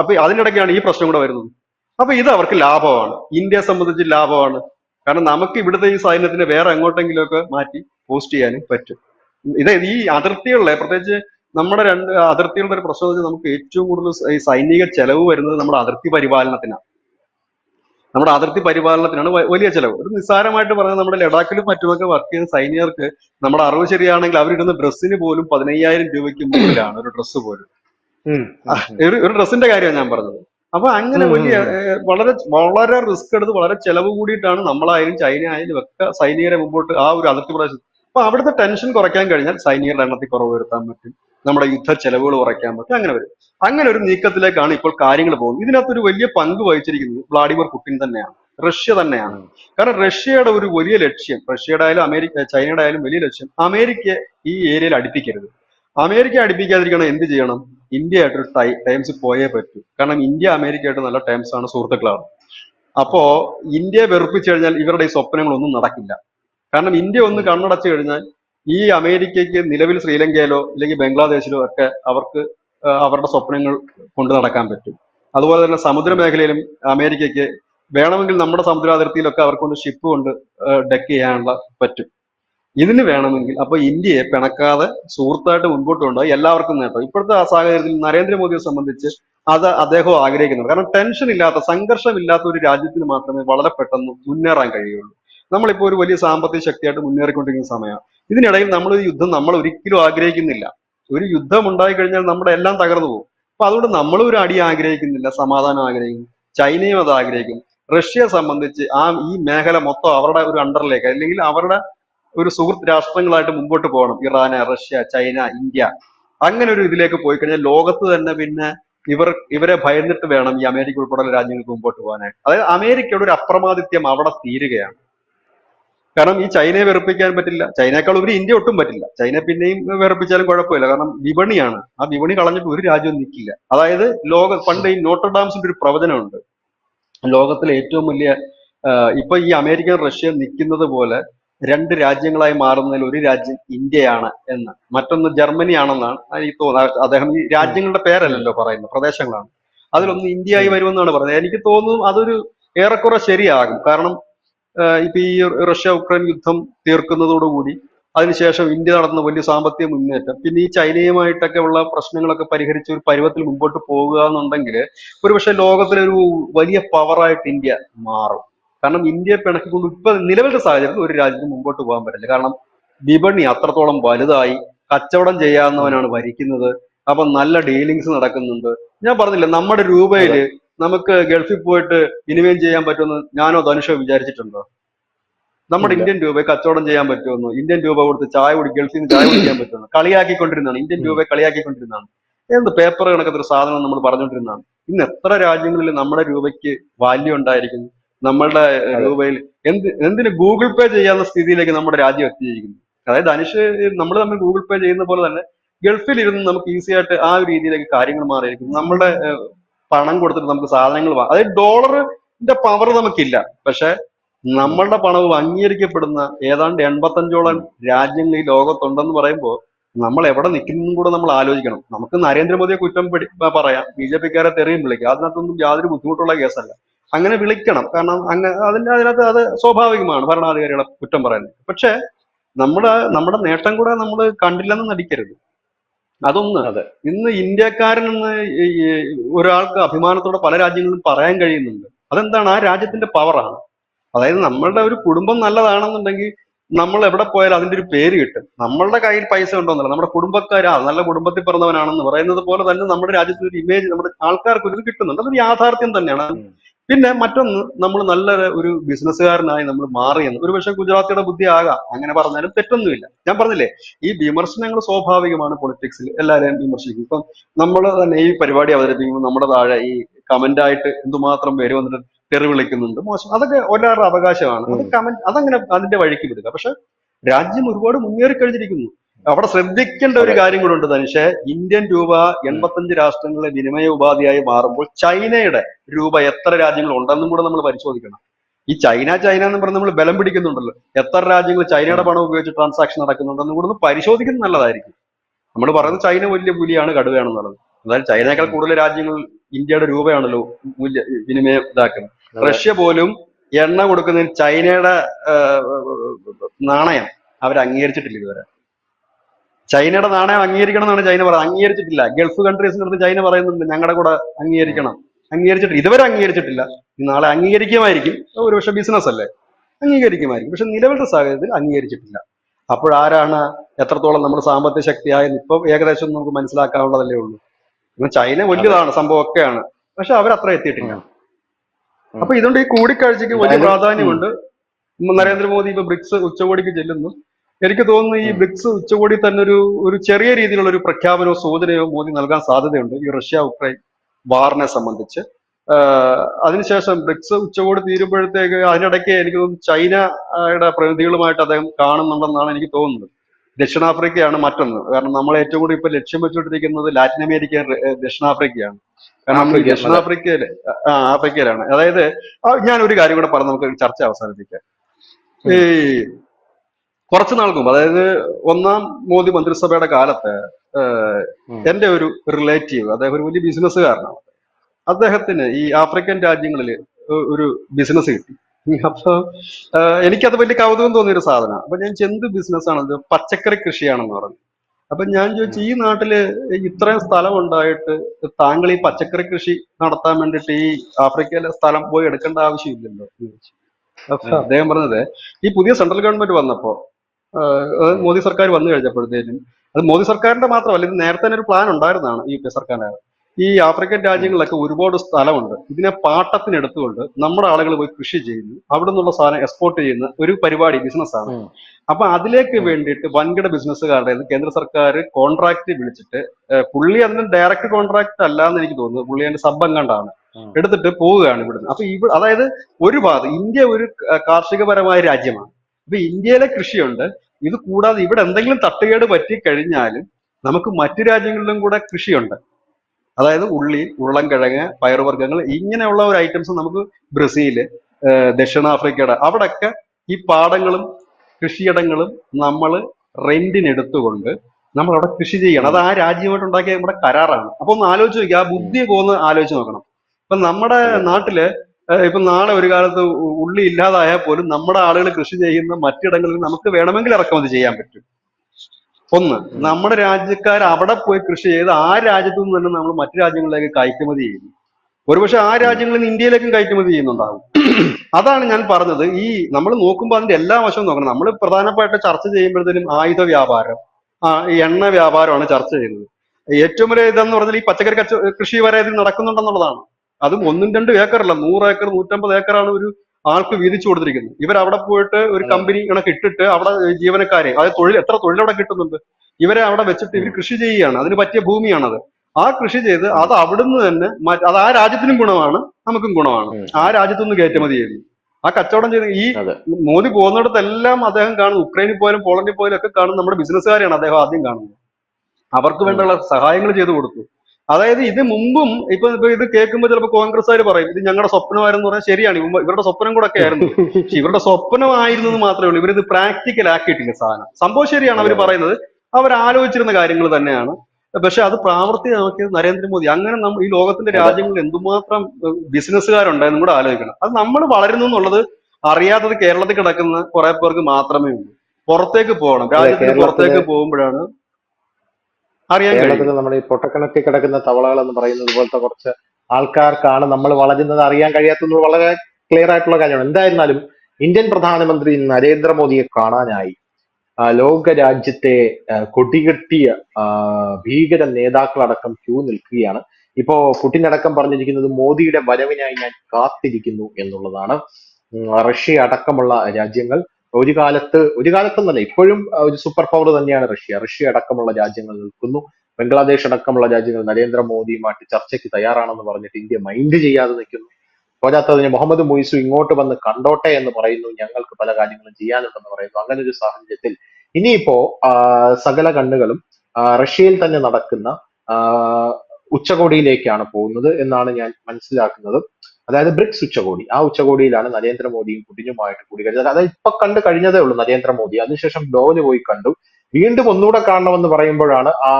അപ്പൊ അതിനിടയ്ക്കാണ് ഈ പ്രശ്നം കൂടെ വരുന്നത്. അപ്പൊ ഇത് അവർക്ക് ലാഭമാണ്. ഇന്ത്യയെ സംബന്ധിച്ച് ലാഭമാണ്. കാരണം നമുക്ക് ഇവിടുത്തെ ഈ സൈന്യത്തിന് വേറെ എങ്ങോട്ടെങ്കിലുമൊക്കെ മാറ്റി പോസ്റ്റ് ചെയ്യാനും പറ്റും. ഇത് ഈ അതിർത്തികളിലെ പ്രത്യേകിച്ച് നമ്മുടെ രണ്ട് അതിർത്തികളുടെ ഒരു പ്രശ്നം വെച്ചാൽ നമുക്ക് ഏറ്റവും കൂടുതൽ ഈ സൈനിക ചെലവ് വരുന്നത് നമ്മുടെ അതിർത്തി പരിപാലനത്തിനാണ് നമ്മുടെ അതിർത്തി പരിപാലനത്തിനാണ് വലിയ ചെലവ്. ഒരു നിസ്സാരമായിട്ട് പറഞ്ഞാൽ നമ്മുടെ ലഡാക്കിലും മറ്റുമൊക്കെ വർക്ക് ചെയ്യുന്ന സൈനികർക്ക് നമ്മുടെ അറിവ് ശരിയാണെങ്കിൽ അവരിടുന്ന ഡ്രസ്സിന് പോലും പതിനയ്യായിരം രൂപയ്ക്ക് മുകളിലാണ് ഒരു ഡ്രസ്സ് പോലും. ഒരു ഒരു ഡ്രസ്സിന്റെ കാര്യമാണ് ഞാൻ പറഞ്ഞത്. അപ്പൊ അങ്ങനെ വലിയ വളരെ വളരെ റിസ്ക് എടുത്ത് വളരെ ചെലവ് കൂടിയിട്ടാണ് നമ്മളായാലും ചൈന ആയാലും ഒക്കെ സൈനികരെ മുമ്പോട്ട് ആ ഒരു അതിർത്തി പ്രദേശത്ത് അപ്പൊ അവിടുത്തെ ടെൻഷൻ കുറയ്ക്കാൻ കഴിഞ്ഞാൽ സൈനികരുടെ എണ്ണത്തിൽ കുറവ് വരുത്താൻ പറ്റും. നമ്മുടെ യുദ്ധ ചെലവുകൾ കുറയ്ക്കാൻ പറ്റും. അങ്ങനെ വരും. അങ്ങനെ ഒരു നീക്കത്തിലേക്കാണ് ഇപ്പോൾ കാര്യങ്ങൾ പോകുന്നത്. ഇതിനകത്ത് ഒരു വലിയ പങ്ക് വഹിച്ചിരിക്കുന്നത് വ്ളാഡിമിർ പുടിൻ തന്നെയാണ്. റഷ്യ തന്നെയാണ്. കാരണം റഷ്യയുടെ ഒരു വലിയ ലക്ഷ്യം റഷ്യയുടെ ആയാലും അമേരിക്ക ചൈനയുടെ ആയാലും വലിയ ലക്ഷ്യം അമേരിക്ക ഈ ഏരിയയിൽ അടുപ്പിക്കരുത്. അമേരിക്ക അടുപ്പിക്കാതിരിക്കണം എന്ത് ചെയ്യണം? ഇന്ത്യയായിട്ട് ഒരു ടൈംസ് പോയേ പറ്റൂ. കാരണം ഇന്ത്യ അമേരിക്കയായിട്ട് നല്ല ടൈംസ് ആണ് സുഹൃത്തുക്കളാണ്. അപ്പോ ഇന്ത്യയെ വെറുപ്പിച്ചു കഴിഞ്ഞാൽ ഇവരുടെ ഈ സ്വപ്നങ്ങളൊന്നും നടക്കില്ല. കാരണം ഇന്ത്യ ഒന്ന് കണ്ണടച്ചു കഴിഞ്ഞാൽ ഈ അമേരിക്കയ്ക്ക് നിലവിൽ ശ്രീലങ്കയിലോ അല്ലെങ്കിൽ ബംഗ്ലാദേശിലോ ഒക്കെ അവർക്ക് അവരുടെ സ്വപ്നങ്ങൾ കൊണ്ടു നടക്കാൻ പറ്റും. അതുപോലെ തന്നെ സമുദ്ര മേഖലയിലും അമേരിക്കയ്ക്ക് വേണമെങ്കിൽ നമ്മുടെ സമുദ്രാതിർത്തിയിലൊക്കെ അവർക്കൊന്ന് ഷിപ്പ് കൊണ്ട് ഡെക്ക് ചെയ്യാനുള്ള പറ്റും. ഇതിന് വേണമെങ്കിൽ അപ്പൊ ഇന്ത്യയെ പിണക്കാതെ സുഹൃത്തായിട്ട് മുൻപോട്ട് കൊണ്ടുപോയി എല്ലാവർക്കും നേട്ടം. ഇപ്പോഴത്തെ ആ സാഹചര്യത്തിൽ നരേന്ദ്രമോദിയെ സംബന്ധിച്ച് അത് അദ്ദേഹം ആഗ്രഹിക്കുന്നു കാരണം ടെൻഷൻ ഇല്ലാത്ത സംഘർഷമില്ലാത്ത ഒരു രാജ്യത്തിന് മാത്രമേ വളരെ പെട്ടെന്ന് മുന്നേറാൻ കഴിയുള്ളൂ. നമ്മളിപ്പോ ഒരു വലിയ സാമ്പത്തിക ശക്തിയായിട്ട് മുന്നേറിക്കൊണ്ടിരിക്കുന്ന സമയമാണ് ഇതിനിടയിൽ നമ്മൾ ഒരു യുദ്ധം നമ്മൾ ഒരിക്കലും ആഗ്രഹിക്കുന്നില്ല. ഒരു യുദ്ധം ഉണ്ടായി കഴിഞ്ഞാൽ നമ്മുടെ എല്ലാം തകർന്നു പോകും. അപ്പൊ അതുകൊണ്ട് നമ്മളും ഒരു അടി ആഗ്രഹിക്കുന്നില്ല സമാധാനം ആഗ്രഹിക്കുന്നു ചൈനയും അത് ആഗ്രഹിക്കും. റഷ്യയെ സംബന്ധിച്ച് ആ ഈ മേഖല മൊത്തം അവരുടെ ഒരു അണ്ടറിലേക്ക് അല്ലെങ്കിൽ അവരുടെ ഒരു സുഹൃത്ത് രാഷ്ട്രങ്ങളായിട്ട് മുമ്പോട്ട് പോകണം. ഇറാന് റഷ്യ ചൈന ഇന്ത്യ. അങ്ങനെ ഒരു ഇതിലേക്ക് പോയി കഴിഞ്ഞാൽ ലോകത്ത് തന്നെ പിന്നെ ഇവർ ഇവരെ ഭയന്നിട്ട് വേണം ഈ അമേരിക്ക ഉൾപ്പെടെയുള്ള രാജ്യങ്ങൾക്ക് മുമ്പോട്ട് പോകാനായിട്ട്. അതായത് അമേരിക്കയുടെ ഒരു അപ്രമാദിത്യം അവിടെ തീരുകയാണ്. കാരണം ഈ ചൈനയെ വെറുപ്പിക്കാൻ പറ്റില്ല. ചൈനയേക്കാൾ ഉപരി ഇന്ത്യ ഒട്ടും പറ്റില്ല. ചൈന പിന്നെയും വെറുപ്പിച്ചാലും കുഴപ്പമില്ല. കാരണം വിപണിയാണ്. ആ വിപണി കളഞ്ഞിട്ട് ഒരു രാജ്യവും നിൽക്കില്ല. അതായത് ലോക പണ്ട് ഈ നോട്ടർഡാംസിന്റെ ഒരു പ്രവചനമുണ്ട്. ലോകത്തിലെ ഏറ്റവും വലിയ ഇപ്പൊ ഈ അമേരിക്കൻ റഷ്യ നിൽക്കുന്നത് പോലെ രണ്ട് രാജ്യങ്ങളായി മാറുന്നതിൽ ഒരു രാജ്യം ഇന്ത്യയാണ് എന്ന്. മറ്റൊന്ന് ജർമ്മനി ആണെന്നാണ് എനിക്ക് തോന്നുന്നത് അദ്ദേഹം ഈ രാജ്യങ്ങളുടെ പേരല്ലല്ലോ പറയുന്നത് പ്രദേശങ്ങളാണ്. അതിലൊന്ന് ഇന്ത്യയായി വരുമെന്നാണ് പറയുന്നത്. എനിക്ക് തോന്നുന്നു അതൊരു ഏറെക്കുറെ ശരിയാകും. കാരണം ഇപ്പൊ ഈ റഷ്യ ഉക്രൈൻ യുദ്ധം തീർക്കുന്നതോടുകൂടി അതിനുശേഷം ഇന്ത്യ നടത്തുന്ന വലിയ സാമ്പത്തിക മുന്നേറ്റം പിന്നെ ഈ ചൈനയുമായിട്ടൊക്കെ ഉള്ള പ്രശ്നങ്ങളൊക്കെ പരിഹരിച്ച് ഒരു പരുവത്തിൽ മുമ്പോട്ട് പോകുക എന്നുണ്ടെങ്കിൽ ഒരുപക്ഷെ ലോകത്തിലെ ഒരു വലിയ പവറായിട്ട് ഇന്ത്യ മാറും. കാരണം ഇന്ത്യയെ പിണക്കിക്കൊണ്ട് ഇപ്പൊ നിലവിലെ സാഹചര്യത്തിൽ ഒരു രാജ്യത്തിന് മുമ്പോട്ട് പോകാൻ പറ്റില്ല. കാരണം വിപണി അത്രത്തോളം വലുതായി കച്ചവടം ചെയ്യാവുന്നവനാണ് ഭരിക്കുന്നത് അപ്പൊ നല്ല ഡീലിങ്സ് നടക്കുന്നുണ്ട്. ഞാൻ പറഞ്ഞില്ല നമ്മുടെ രൂപയിൽ നമുക്ക് ഗൾഫിൽ പോയിട്ട് വിനിമയം ചെയ്യാൻ പറ്റുമെന്ന് ഞാനോ ധനുഷോ വിചാരിച്ചിട്ടുണ്ടോ? നമ്മുടെ ഇന്ത്യൻ രൂപയെ കച്ചവടം ചെയ്യാൻ പറ്റുമെന്നോ? ഇന്ത്യൻ രൂപ കൊടുത്ത് ചായ കുടി ഗൾഫിൽ നിന്ന് ചായ കുടിക്കാൻ [coughs] പറ്റുമെന്നോ? കളിയാക്കിക്കൊണ്ടിരുന്നതാണ്. ഇന്ത്യൻ. രൂപയെ കളിയാക്കിക്കൊണ്ടിരുന്നതാണ്. എന്ത് പേപ്പർ കണക്കത്തെ ഒരു സാധനം നമ്മൾ പറഞ്ഞുകൊണ്ടിരുന്നതാണ്. ഇന്ന് എത്ര രാജ്യങ്ങളിൽ നമ്മുടെ രൂപയ്ക്ക് വാല്യൂ ഉണ്ടായിരിക്കുന്നു? നമ്മളുടെ രൂപയിൽ എന്ത് എന്തിന് ഗൂഗിൾ പേ ചെയ്യാവുന്ന സ്ഥിതിയിലേക്ക് നമ്മുടെ രാജ്യം എത്തിയിരിക്കുന്നു? അതായത് ധനുഷ് നമ്മൾ തമ്മിൽ ഗൂഗിൾ പേ ചെയ്യുന്ന പോലെ തന്നെ ഗൾഫിൽ ഇരുന്ന് നമുക്ക് ഈസി ആയിട്ട് ആ ഒരു രീതിയിലേക്ക് കാര്യങ്ങൾ മാറിയിരിക്കുന്നു. നമ്മുടെ പണം കൊടുത്തിട്ട് നമുക്ക് സാധനങ്ങൾ വാങ്ങാം അതായത് ഡോളറിന്റെ പവർ നമുക്കില്ല. പക്ഷെ നമ്മളുടെ പണവും അംഗീകരിക്കപ്പെടുന്ന ഏതാണ്ട് എൺപത്തഞ്ചോളം രാജ്യങ്ങൾ ഈ ലോകത്തുണ്ടെന്ന് പറയുമ്പോൾ നമ്മൾ എവിടെ നിൽക്കുന്നതും കൂടെ നമ്മൾ ആലോചിക്കണം. നമുക്ക് നരേന്ദ്രമോദിയെ കുറ്റം പിടി പറയാം. ബി ജെ പിക്കാരെ തെറിയും വിളിക്കാം. അതിനകത്തൊന്നും യാതൊരു ബുദ്ധിമുട്ടുള്ള കേസല്ല. അങ്ങനെ വിളിക്കണം. കാരണം അങ്ങ് അതിന്റെ അതിനകത്ത് അത് സ്വാഭാവികമാണ്. ഭരണാധികാരികളെ കുറ്റം പറയുന്നത് പക്ഷേ നമ്മുടെ നമ്മുടെ നേട്ടം കൂടെ നമ്മൾ കണ്ടില്ലെന്ന് നടിക്കരുത്. അതൊന്ന് അതെ. ഇന്ന് ഇന്ത്യക്കാരൻ എന്ന് ഒരാൾക്ക് അഭിമാനത്തോടെ പല രാജ്യങ്ങളിലും പറയാൻ കഴിയുന്നുണ്ട്. അതെന്താണ്? ആ രാജ്യത്തിന്റെ പവറാണ് അതായത് നമ്മളുടെ ഒരു കുടുംബം നല്ലതാണെന്നുണ്ടെങ്കിൽ നമ്മൾ എവിടെ പോയാലും അതിന്റെ ഒരു പേര് കിട്ടും. നമ്മളുടെ കയ്യിൽ പൈസ ഉണ്ടോന്നല്ല. നമ്മുടെ കുടുംബക്കാരാ നല്ല കുടുംബത്തിൽ പിറന്നവനാണെന്ന് പറയുന്നത് പോലെ തന്നെ നമ്മുടെ രാജ്യത്തിന് ഒരു ഇമേജ് നമ്മുടെ ആൾക്കാർക്ക് ഒരു ഇത് കിട്ടുന്നുണ്ട്. അതൊരു യാഥാർത്ഥ്യം തന്നെയാണ്. പിന്നെ മറ്റൊന്ന് നമ്മൾ നല്ല ഒരു ബിസിനസ്സുകാരനായി നമ്മൾ മാറിയെന്ന്. ഒരു പക്ഷേ ഗുജറാത്തിയുടെ ബുദ്ധി ആകാം അങ്ങനെ പറഞ്ഞാലും തെറ്റൊന്നുമില്ല. ഞാൻ പറഞ്ഞില്ലേ ഈ വിമർശനങ്ങൾ സ്വാഭാവികമാണ് പൊളിറ്റിക്സിൽ എല്ലാവരെയും വിമർശിക്കും. ഇപ്പം നമ്മൾ തന്നെ ഈ പരിപാടി അവതരിപ്പിക്കുമ്പോൾ നമ്മുടെ താഴെ ഈ കമന്റ് ആയിട്ട് എന്തുമാത്രം പേര് വന്നിട്ട് തെറി വിളിക്കുന്നുണ്ട് മോശം. അതൊക്കെ ഒരാളുടെ അവകാശമാണ്. അത്. കമന്റ് അതങ്ങനെ അതിന്റെ വഴിക്ക് വിടുക. പക്ഷെ രാജ്യം ഒരുപാട് മുന്നേറി കഴിഞ്ഞിരിക്കുന്നു അവിടെ ശ്രദ്ധിക്കേണ്ട ഒരു കാര്യം കൂടെ ഉണ്ട് തനിഷെ ഇന്ത്യൻ രൂപ എൺപത്തഞ്ച് രാഷ്ട്രങ്ങളിലെ വിനിമയ ഉപാധിയായി മാറുമ്പോൾ ചൈനയുടെ രൂപ എത്ര രാജ്യങ്ങൾ ഉണ്ടെന്നും കൂടെ നമ്മൾ പരിശോധിക്കണം. ഈ ചൈന ചൈന എന്ന് പറഞ്ഞ് നമ്മൾ ബലം പിടിക്കുന്നുണ്ടല്ലോ. എത്ര രാജ്യങ്ങൾ ചൈനയുടെ പണം ഉപയോഗിച്ച് ട്രാൻസാക്ഷൻ നടക്കുന്നുണ്ടെന്നും കൂടെ ഒന്ന് പരിശോധിക്കുന്നത് നല്ലതായിരിക്കും. നമ്മൾ പറയുന്നത് ചൈന വലിയ പുലിയാണ് കടുവയാണെന്നുള്ളത്. അതായത് ചൈനയേക്കാൾ കൂടുതൽ രാജ്യങ്ങൾ ഇന്ത്യയുടെ രൂപയാണല്ലോ മൂല്യ വിനിമയം ഇതാക്കുന്നത്. റഷ്യ പോലും എണ്ണ കൊടുക്കുന്നതിന് ചൈനയുടെ നാണയം അവർ അംഗീകരിച്ചിട്ടില്ല ഇതുവരെ. ചൈനയുടെ നാണയം അംഗീകരിക്കണം എന്നാണ് ചൈന പറയുന്നത്. അംഗീകരിച്ചിട്ടില്ല. ഗൾഫ് കൺട്രീസിന്റെ അടുത്ത് ചൈന പറയുന്നുണ്ട്. ഞങ്ങളുടെ കൂടെ അംഗീകരിക്കണം. അംഗീകരിച്ചിട്ട് ഇതുവരെ അംഗീകരിച്ചിട്ടില്ല. നാളെ അംഗീകരിക്കുമായിരിക്കും. ഒരുപക്ഷെ ബിസിനസ് അല്ലേ? അംഗീകരിക്കുമായിരിക്കും. പക്ഷെ നിലവിലത്തെ സാഹചര്യത്തിൽ അംഗീകരിച്ചിട്ടില്ല. അപ്പോഴാരാണ് എത്രത്തോളം നമ്മുടെ സാമ്പത്തിക ശക്തിയായെന്ന് ഇപ്പൊ ഏകദേശം നമുക്ക് മനസ്സിലാക്കാനുള്ളതല്ലേ ഉള്ളൂ. ചൈന വലിയതാണ് സംഭവം ഒക്കെയാണ് പക്ഷെ അവരത്ര എത്തിയിട്ടില്ല. അപ്പൊ ഇതുകൊണ്ട് ഈ കൂടിക്കാഴ്ചക്ക് വലിയ പ്രാധാന്യമുണ്ട്. നരേന്ദ്രമോദി ഇപ്പൊ ബ്രിക്സ് ഉച്ചകോടിക്ക് ചെല്ലുന്നു. എനിക്ക് തോന്നുന്നു ഈ ബ്രിക്സ് ഉച്ചകോടി തന്നെ ഒരു ഒരു ചെറിയ രീതിയിലുള്ള ഒരു പ്രഖ്യാപനമോ സൂചനയോ മോദി നൽകാൻ സാധ്യതയുണ്ട് ഈ റഷ്യ ഉക്രൈൻ വാറിനെ സംബന്ധിച്ച്. അതിനുശേഷം ബ്രിക്സ് ഉച്ചകോടി തീരുമ്പോഴത്തേക്ക് അതിനിടയ്ക്ക് എനിക്ക് തോന്നുന്നു ചൈനയുടെ പ്രതിനിധികളുമായിട്ട് അദ്ദേഹം കാണുന്നുണ്ടെന്നാണ് എനിക്ക് തോന്നുന്നത്. ദക്ഷിണാഫ്രിക്കയാണ് മറ്റൊന്ന്. കാരണം നമ്മൾ ഏറ്റവും കൂടുതൽ ഇപ്പൊ ലക്ഷ്യം വെച്ചുകൊണ്ടിരിക്കുന്നത് ലാറ്റിൻ അമേരിക്ക ദക്ഷിണാഫ്രിക്കയാണ്. കാരണം ദക്ഷിണാഫ്രിക്കയിൽ ആ ആഫ്രിക്കയിലാണ്. അതായത് ഞാൻ ഒരു കാര്യം കൂടെ പറഞ്ഞ് നമുക്ക് ചർച്ച അവസാനിപ്പിക്കാം. ഈ കുറച്ചു നാൾ മുമ്പ് അതായത് ഒന്നാം മോദി മന്ത്രിസഭയുടെ കാലത്ത് എന്റെ ഒരു റിലേറ്റീവ് അദ്ദേഹം ഒരു വലിയ ബിസിനസ്സുകാരനാണ്. അദ്ദേഹത്തിന് ഈ ആഫ്രിക്കൻ രാജ്യങ്ങളിൽ ഒരു ബിസിനസ് കിട്ടി. അപ്പൊ എനിക്കത് വലിയ കൗതുകം തോന്നിയൊരു സാധനം അപ്പൊ ഞാൻ എന്ത് ബിസിനസ് ആണത് പച്ചക്കറി കൃഷിയാണെന്ന് പറഞ്ഞു. അപ്പൊ ഞാൻ ചോദിച്ചു ഈ നാട്ടിൽ ഇത്രയും സ്ഥലം ഉണ്ടായിട്ട് താങ്കൾ ഈ പച്ചക്കറി കൃഷി നടത്താൻ വേണ്ടിയിട്ട് ഈ ആഫ്രിക്കയിലെ സ്ഥലം പോയി എടുക്കേണ്ട ആവശ്യമില്ലല്ലോ. അപ്പൊ. അദ്ദേഹം പറഞ്ഞത് ഈ പുതിയ സെൻട്രൽ ഗവൺമെന്റ് വന്നപ്പോ മോദി സർക്കാർ വന്നു കഴിഞ്ഞപ്പോഴത്തേക്കും അത് മോദി സർക്കാരിന്റെ മാത്രമല്ല ഇത് നേരത്തെ തന്നെ ഒരു പ്ലാൻ ഉണ്ടായിരുന്നതാണ് യു പി സർക്കാരിന് ഈ ആഫ്രിക്കൻ രാജ്യങ്ങളിലൊക്കെ ഒരുപാട് സ്ഥലമുണ്ട്. ഇതിനെ പാട്ടത്തിനെടുത്തുകൊണ്ട് നമ്മുടെ ആളുകൾ പോയി കൃഷി ചെയ്യുന്നു. അവിടെ നിന്നുള്ള സാധനം എക്സ്പോർട്ട് ചെയ്യുന്ന ഒരു പരിപാടി ബിസിനസ്സാണ്. അപ്പൊ അതിലേക്ക്. വേണ്ടിയിട്ട് വൻകിട ബിസിനസ്സുകാരുടെ കേന്ദ്ര സർക്കാർ കോൺട്രാക്ട് വിളിച്ചിട്ട് പുള്ളി അതിന് ഡയറക്റ്റ് കോൺട്രാക്ട് അല്ല എന്ന് എനിക്ക് തോന്നുന്നു. പുള്ളി അതിന്റെ സബ് എങ്ങാണ്ടാണ് എടുത്തിട്ട് പോവുകയാണ് ഇവിടുന്ന്. അപ്പൊ ഇവ അതായത് ഒരു ഭാഗത്ത് ഇന്ത്യ ഒരു കാർഷികപരമായ രാജ്യമാണ്. അപ്പൊ ഇന്ത്യയിലെ കൃഷിയുണ്ട്. ഇത് കൂടാതെ ഇവിടെ എന്തെങ്കിലും തട്ടുകേട് പറ്റി കഴിഞ്ഞാലും നമുക്ക് മറ്റു രാജ്യങ്ങളിലും കൂടെ കൃഷിയുണ്ട്. അതായത് ഉള്ളി ഉരുളൻകിഴങ്ങ് പയറുവർഗങ്ങൾ ഇങ്ങനെയുള്ള ഒരു ഐറ്റംസ് നമുക്ക് ബ്രസീൽ ദക്ഷിണാഫ്രിക്കയുടെ അവിടൊക്കെ ഈ പാടങ്ങളും കൃഷിയിടങ്ങളും നമ്മൾ റെന്റിനെടുത്തുകൊണ്ട് നമ്മൾ അവിടെ കൃഷി ചെയ്യണം. അത് ആ രാജ്യമായിട്ട് ഉണ്ടാക്കിയ നമ്മുടെ കരാറാണ്. അപ്പൊ ഒന്ന് ആലോചിച്ച് നോക്കുക ആ ബുദ്ധി പോകുന്ന ആലോചിച്ച് നോക്കണം. ഇപ്പൊ നമ്മുടെ നാട്ടിൽ ഇപ്പൊ നാളെ ഒരു കാലത്ത് ഉള്ളി ഇല്ലാതായാൽ പോലും നമ്മുടെ ആളുകൾ കൃഷി ചെയ്യുന്ന മറ്റിടങ്ങളിൽ നമുക്ക് വേണമെങ്കിൽ ഇറക്കുമതി ചെയ്യാൻ പറ്റും. ഒന്ന് നമ്മുടെ രാജ്യക്കാർ അവിടെ പോയി കൃഷി ചെയ്ത് ആ രാജ്യത്തു നിന്ന് തന്നെ നമ്മൾ മറ്റു രാജ്യങ്ങളിലേക്ക് കയറ്റുമതി ചെയ്യുന്നു. ഒരുപക്ഷെ ആ രാജ്യങ്ങളിൽ നിന്ന് ഇന്ത്യയിലേക്കും കയറ്റുമതി ചെയ്യുന്നുണ്ടാവും. അതാണ് ഞാൻ പറഞ്ഞത്. ഈ നമ്മൾ നോക്കുമ്പോൾ അതിന്റെ എല്ലാ വശവും നോക്കണം. നമ്മൾ പ്രധാനപ്പെട്ട ചർച്ച ചെയ്യുമ്പോഴത്തേനും ആയുധ വ്യാപാരം എണ്ണ വ്യാപാരമാണ് ചർച്ച ചെയ്യുന്നത്. ഏറ്റവും വലിയ ഇതെന്ന് പറഞ്ഞാൽ ഈ പച്ചക്കറി കൃഷി വരെ ഇതിൽ നടക്കുന്നുണ്ടെന്നുള്ളതാണ്. അതും ഒന്നും രണ്ടും ഏക്കറല്ല നൂറ് ഏക്കർ നൂറ്റമ്പത് ഏക്കറാണ് ഒരു ആൾക്ക് വീതിച്ചു കൊടുത്തിരിക്കുന്നത്. ഇവർ അവിടെ പോയിട്ട് ഒരു കമ്പനി കണക്ക് ഇട്ടിട്ട് അവിടെ ജീവനക്കാരെ അതായത് തൊഴിൽ എത്ര തൊഴിൽ അവിടെ കിട്ടുന്നുണ്ട്? ഇവരെ അവിടെ വെച്ചിട്ട് ഇവർ കൃഷി ചെയ്യുകയാണ്. അതിന് പറ്റിയ ഭൂമിയാണത്. ആ കൃഷി ചെയ്ത് അത് അവിടുന്ന് തന്നെ അത് ആ രാജ്യത്തിനും ഗുണമാണ് നമുക്കും ഗുണമാണ്. ആ രാജ്യത്തുനിന്ന് കയറ്റുമതി ചെയ്യുന്നു ആ കച്ചവടം ചെയ്ത് ഈ മോദി പോകുന്നിടത്തെല്ലാം അദ്ദേഹം കാണുന്നു. ഉക്രൈനിൽ പോയാലും പോളണ്ടിൽ പോയാലും ഒക്കെ കാണും നമ്മുടെ ബിസിനസ്സുകാരെയാണ് അദ്ദേഹം ആദ്യം കാണുന്നത്. അവർക്ക് വേണ്ടിയുള്ള സഹായങ്ങൾ ചെയ്തു കൊടുത്തു. അതായത് ഇത് മുമ്പും ഇപ്പൊ ഇപ്പൊ ഇത് കേൾക്കുമ്പോൾ ചിലപ്പോൾ കോൺഗ്രസ്സുകാർ പറയും ഇത് ഞങ്ങളുടെ സ്വപ്നമായിരുന്നു പറഞ്ഞാൽ ശരിയാണ്. ഇവ- ഇവരുടെ സ്വപ്നം കൂടെ ഒക്കെ ആയിരുന്നു [laughs] പക്ഷെ ഇവരുടെ സ്വപ്നമായിരുന്നു എന്ന് മാത്രമേ ഉള്ളൂ. ഇവരിത് പ്രാക്ടിക്കൽ ആക്കിയിട്ടില്ല സാധനം. സംഭവം ശരിയാണ് അവർ പറയുന്നത്. അവർ ആലോചിച്ചിരുന്ന കാര്യങ്ങൾ തന്നെയാണ്. പക്ഷെ അത് പ്രാവർത്തികമാക്കിയത് നരേന്ദ്രമോദി. അങ്ങനെ നമ്മൾ ഈ ലോകത്തിന്റെ രാജ്യങ്ങളിൽ എന്തുമാത്രം ബിസിനസ്സുകാരുണ്ടായെന്നും കൂടെ ആലോചിക്കണം. അത് നമ്മൾ വളരുന്നു എന്നുള്ളത് അറിയാത്തത് കേരളത്തിൽ കിടക്കുന്ന കുറെ പേർക്ക് മാത്രമേ ഉള്ളൂ. പുറത്തേക്ക് പോകണം. രാജ്യത്തിന് പുറത്തേക്ക് പോകുമ്പോഴാണ് കേരളത്തിൽ നമ്മുടെ ഈ പൊട്ടക്കിണക്കി കിടക്കുന്ന തവളകൾ എന്ന് പറയുന്നത് പോലത്തെ കുറച്ച് ആൾക്കാർക്കാണ് നമ്മൾ വളരുന്നത് അറിയാൻ കഴിയാത്തത് വളരെ ക്ലിയർ ആയിട്ടുള്ള കാര്യമാണ്. എന്തായിരുന്നാലും ഇന്ത്യൻ പ്രധാനമന്ത്രി നരേന്ദ്രമോദിയെ കാണാനായി ലോക രാജ്യത്തെ കൊടികെട്ടിയ ഭീകര നേതാക്കളടക്കം ക്യൂ നിൽക്കുകയാണ്. ഇപ്പോ പുടിൻ അടക്കം പറഞ്ഞിരിക്കുന്നത് മോദിയുടെ വരവിനായി ഞാൻ കാത്തിരിക്കുന്നു എന്നുള്ളതാണ്. റഷ്യ അടക്കമുള്ള രാജ്യങ്ങൾ ഒരു കാലത്ത് ഒരു കാലത്തൊന്നല്ല ഇപ്പോഴും ഒരു സൂപ്പർ പവർ തന്നെയാണ് റഷ്യ. റഷ്യ അടക്കമുള്ള രാജ്യങ്ങൾ നിൽക്കുന്നു. ബംഗ്ലാദേശ് അടക്കമുള്ള രാജ്യങ്ങൾ നരേന്ദ്രമോദിയുമായിട്ട് ചർച്ചയ്ക്ക് തയ്യാറാണെന്ന് പറഞ്ഞിട്ട് ഇന്ത്യ മൈൻഡ് ചെയ്യാതെ നിൽക്കുന്നു. പോരാത്തതിന് മുഹമ്മദ് മുയിസു ഇങ്ങോട്ട് വന്ന് കണ്ടോട്ടെ എന്ന് പറയുന്നു. ഞങ്ങൾക്ക് പല കാര്യങ്ങളും ചെയ്യാനുണ്ടെന്ന് പറയുന്നു. അങ്ങനെ ഒരു സാഹചര്യത്തിൽ ഇനിയിപ്പോ സകല കണ്ണുകളും റഷ്യയിൽ തന്നെ നടക്കുന്ന ഉച്ചകോടിയിലേക്കാണ് പോകുന്നത് എന്നാണ് ഞാൻ മനസ്സിലാക്കുന്നത്. അതായത് ബ്രിക്സ് ഉച്ചകോടി. ആ ഉച്ചകോടിയിലാണ് നരേന്ദ്രമോദിയും പുടിനുമായിട്ട് കൂടിക്കഴിഞ്ഞത് അതായത് ഇപ്പൊ കണ്ടു കഴിഞ്ഞതേ ഉള്ളൂ നരേന്ദ്രമോദി. അതിനുശേഷം ഡോവൽ പോയി കണ്ടു. വീണ്ടും ഒന്നുകൂടെ കാണണമെന്ന് പറയുമ്പോഴാണ് ആ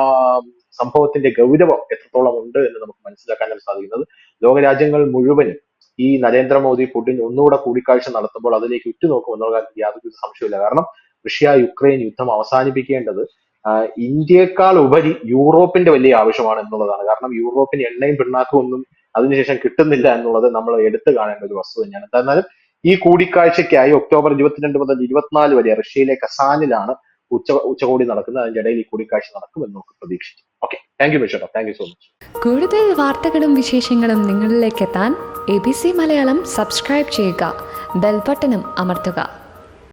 സംഭവത്തിന്റെ ഗൗരവം എത്രത്തോളം ഉണ്ട് എന്ന് നമുക്ക് മനസ്സിലാക്കാൻ സാധിക്കുന്നത്. ലോകരാജ്യങ്ങൾ മുഴുവനും ഈ നരേന്ദ്രമോദി പുടിൻ ഒന്നുകൂടെ കൂടിക്കാഴ്ച നടത്തുമ്പോൾ അതിലേക്ക് ഉറ്റുനോക്കും എന്നുള്ള കാര്യത്തിൽ യാതൊരു സംശയമില്ല കാരണം റഷ്യ യുക്രൈൻ യുദ്ധം അവസാനിപ്പിക്കേണ്ടത് ഇന്ത്യയെക്കാൾ ഉപരി യൂറോപ്പിന്റെ വലിയ ആവശ്യമാണ് എന്നുള്ളതാണ്. കാരണം യൂറോപ്പിന് എണ്ണയും പിണ്ണാക്കും ഒന്നും അതിനുശേഷം കിട്ടുന്നില്ല എന്നുള്ളത് നമ്മൾ എടുത്തു കാണേണ്ട ഒരു വസ്തു തന്നെയാണ്. എന്നാലും ഈ കൂടിക്കാഴ്ചയ്ക്കായി ഒക്ടോബർ ഇരുപത്തിരണ്ട് മുതൽ ഇരുപത്തിനാല് വരെ റഷ്യയിലെ കസാനിലാണ് ഉച്ച ഉച്ചകോടി നടക്കുന്നത്. അതിന്റെ ഇടയിൽ ഈ കൂടിക്കാഴ്ച നടക്കും എന്ന് നമുക്ക് പ്രതീക്ഷിക്കാം ഓക്കെ താങ്ക് യു ബിഷോട്ടോ താങ്ക് യു സോ മച്ച് കൂടുതൽ വാർത്തകളും വിശേഷങ്ങളും നിങ്ങളിലേക്ക് എത്താൻ A B C Malayalam subscribe ചെയ്യുക. ബെൽബട്ടനും അമർത്തുക.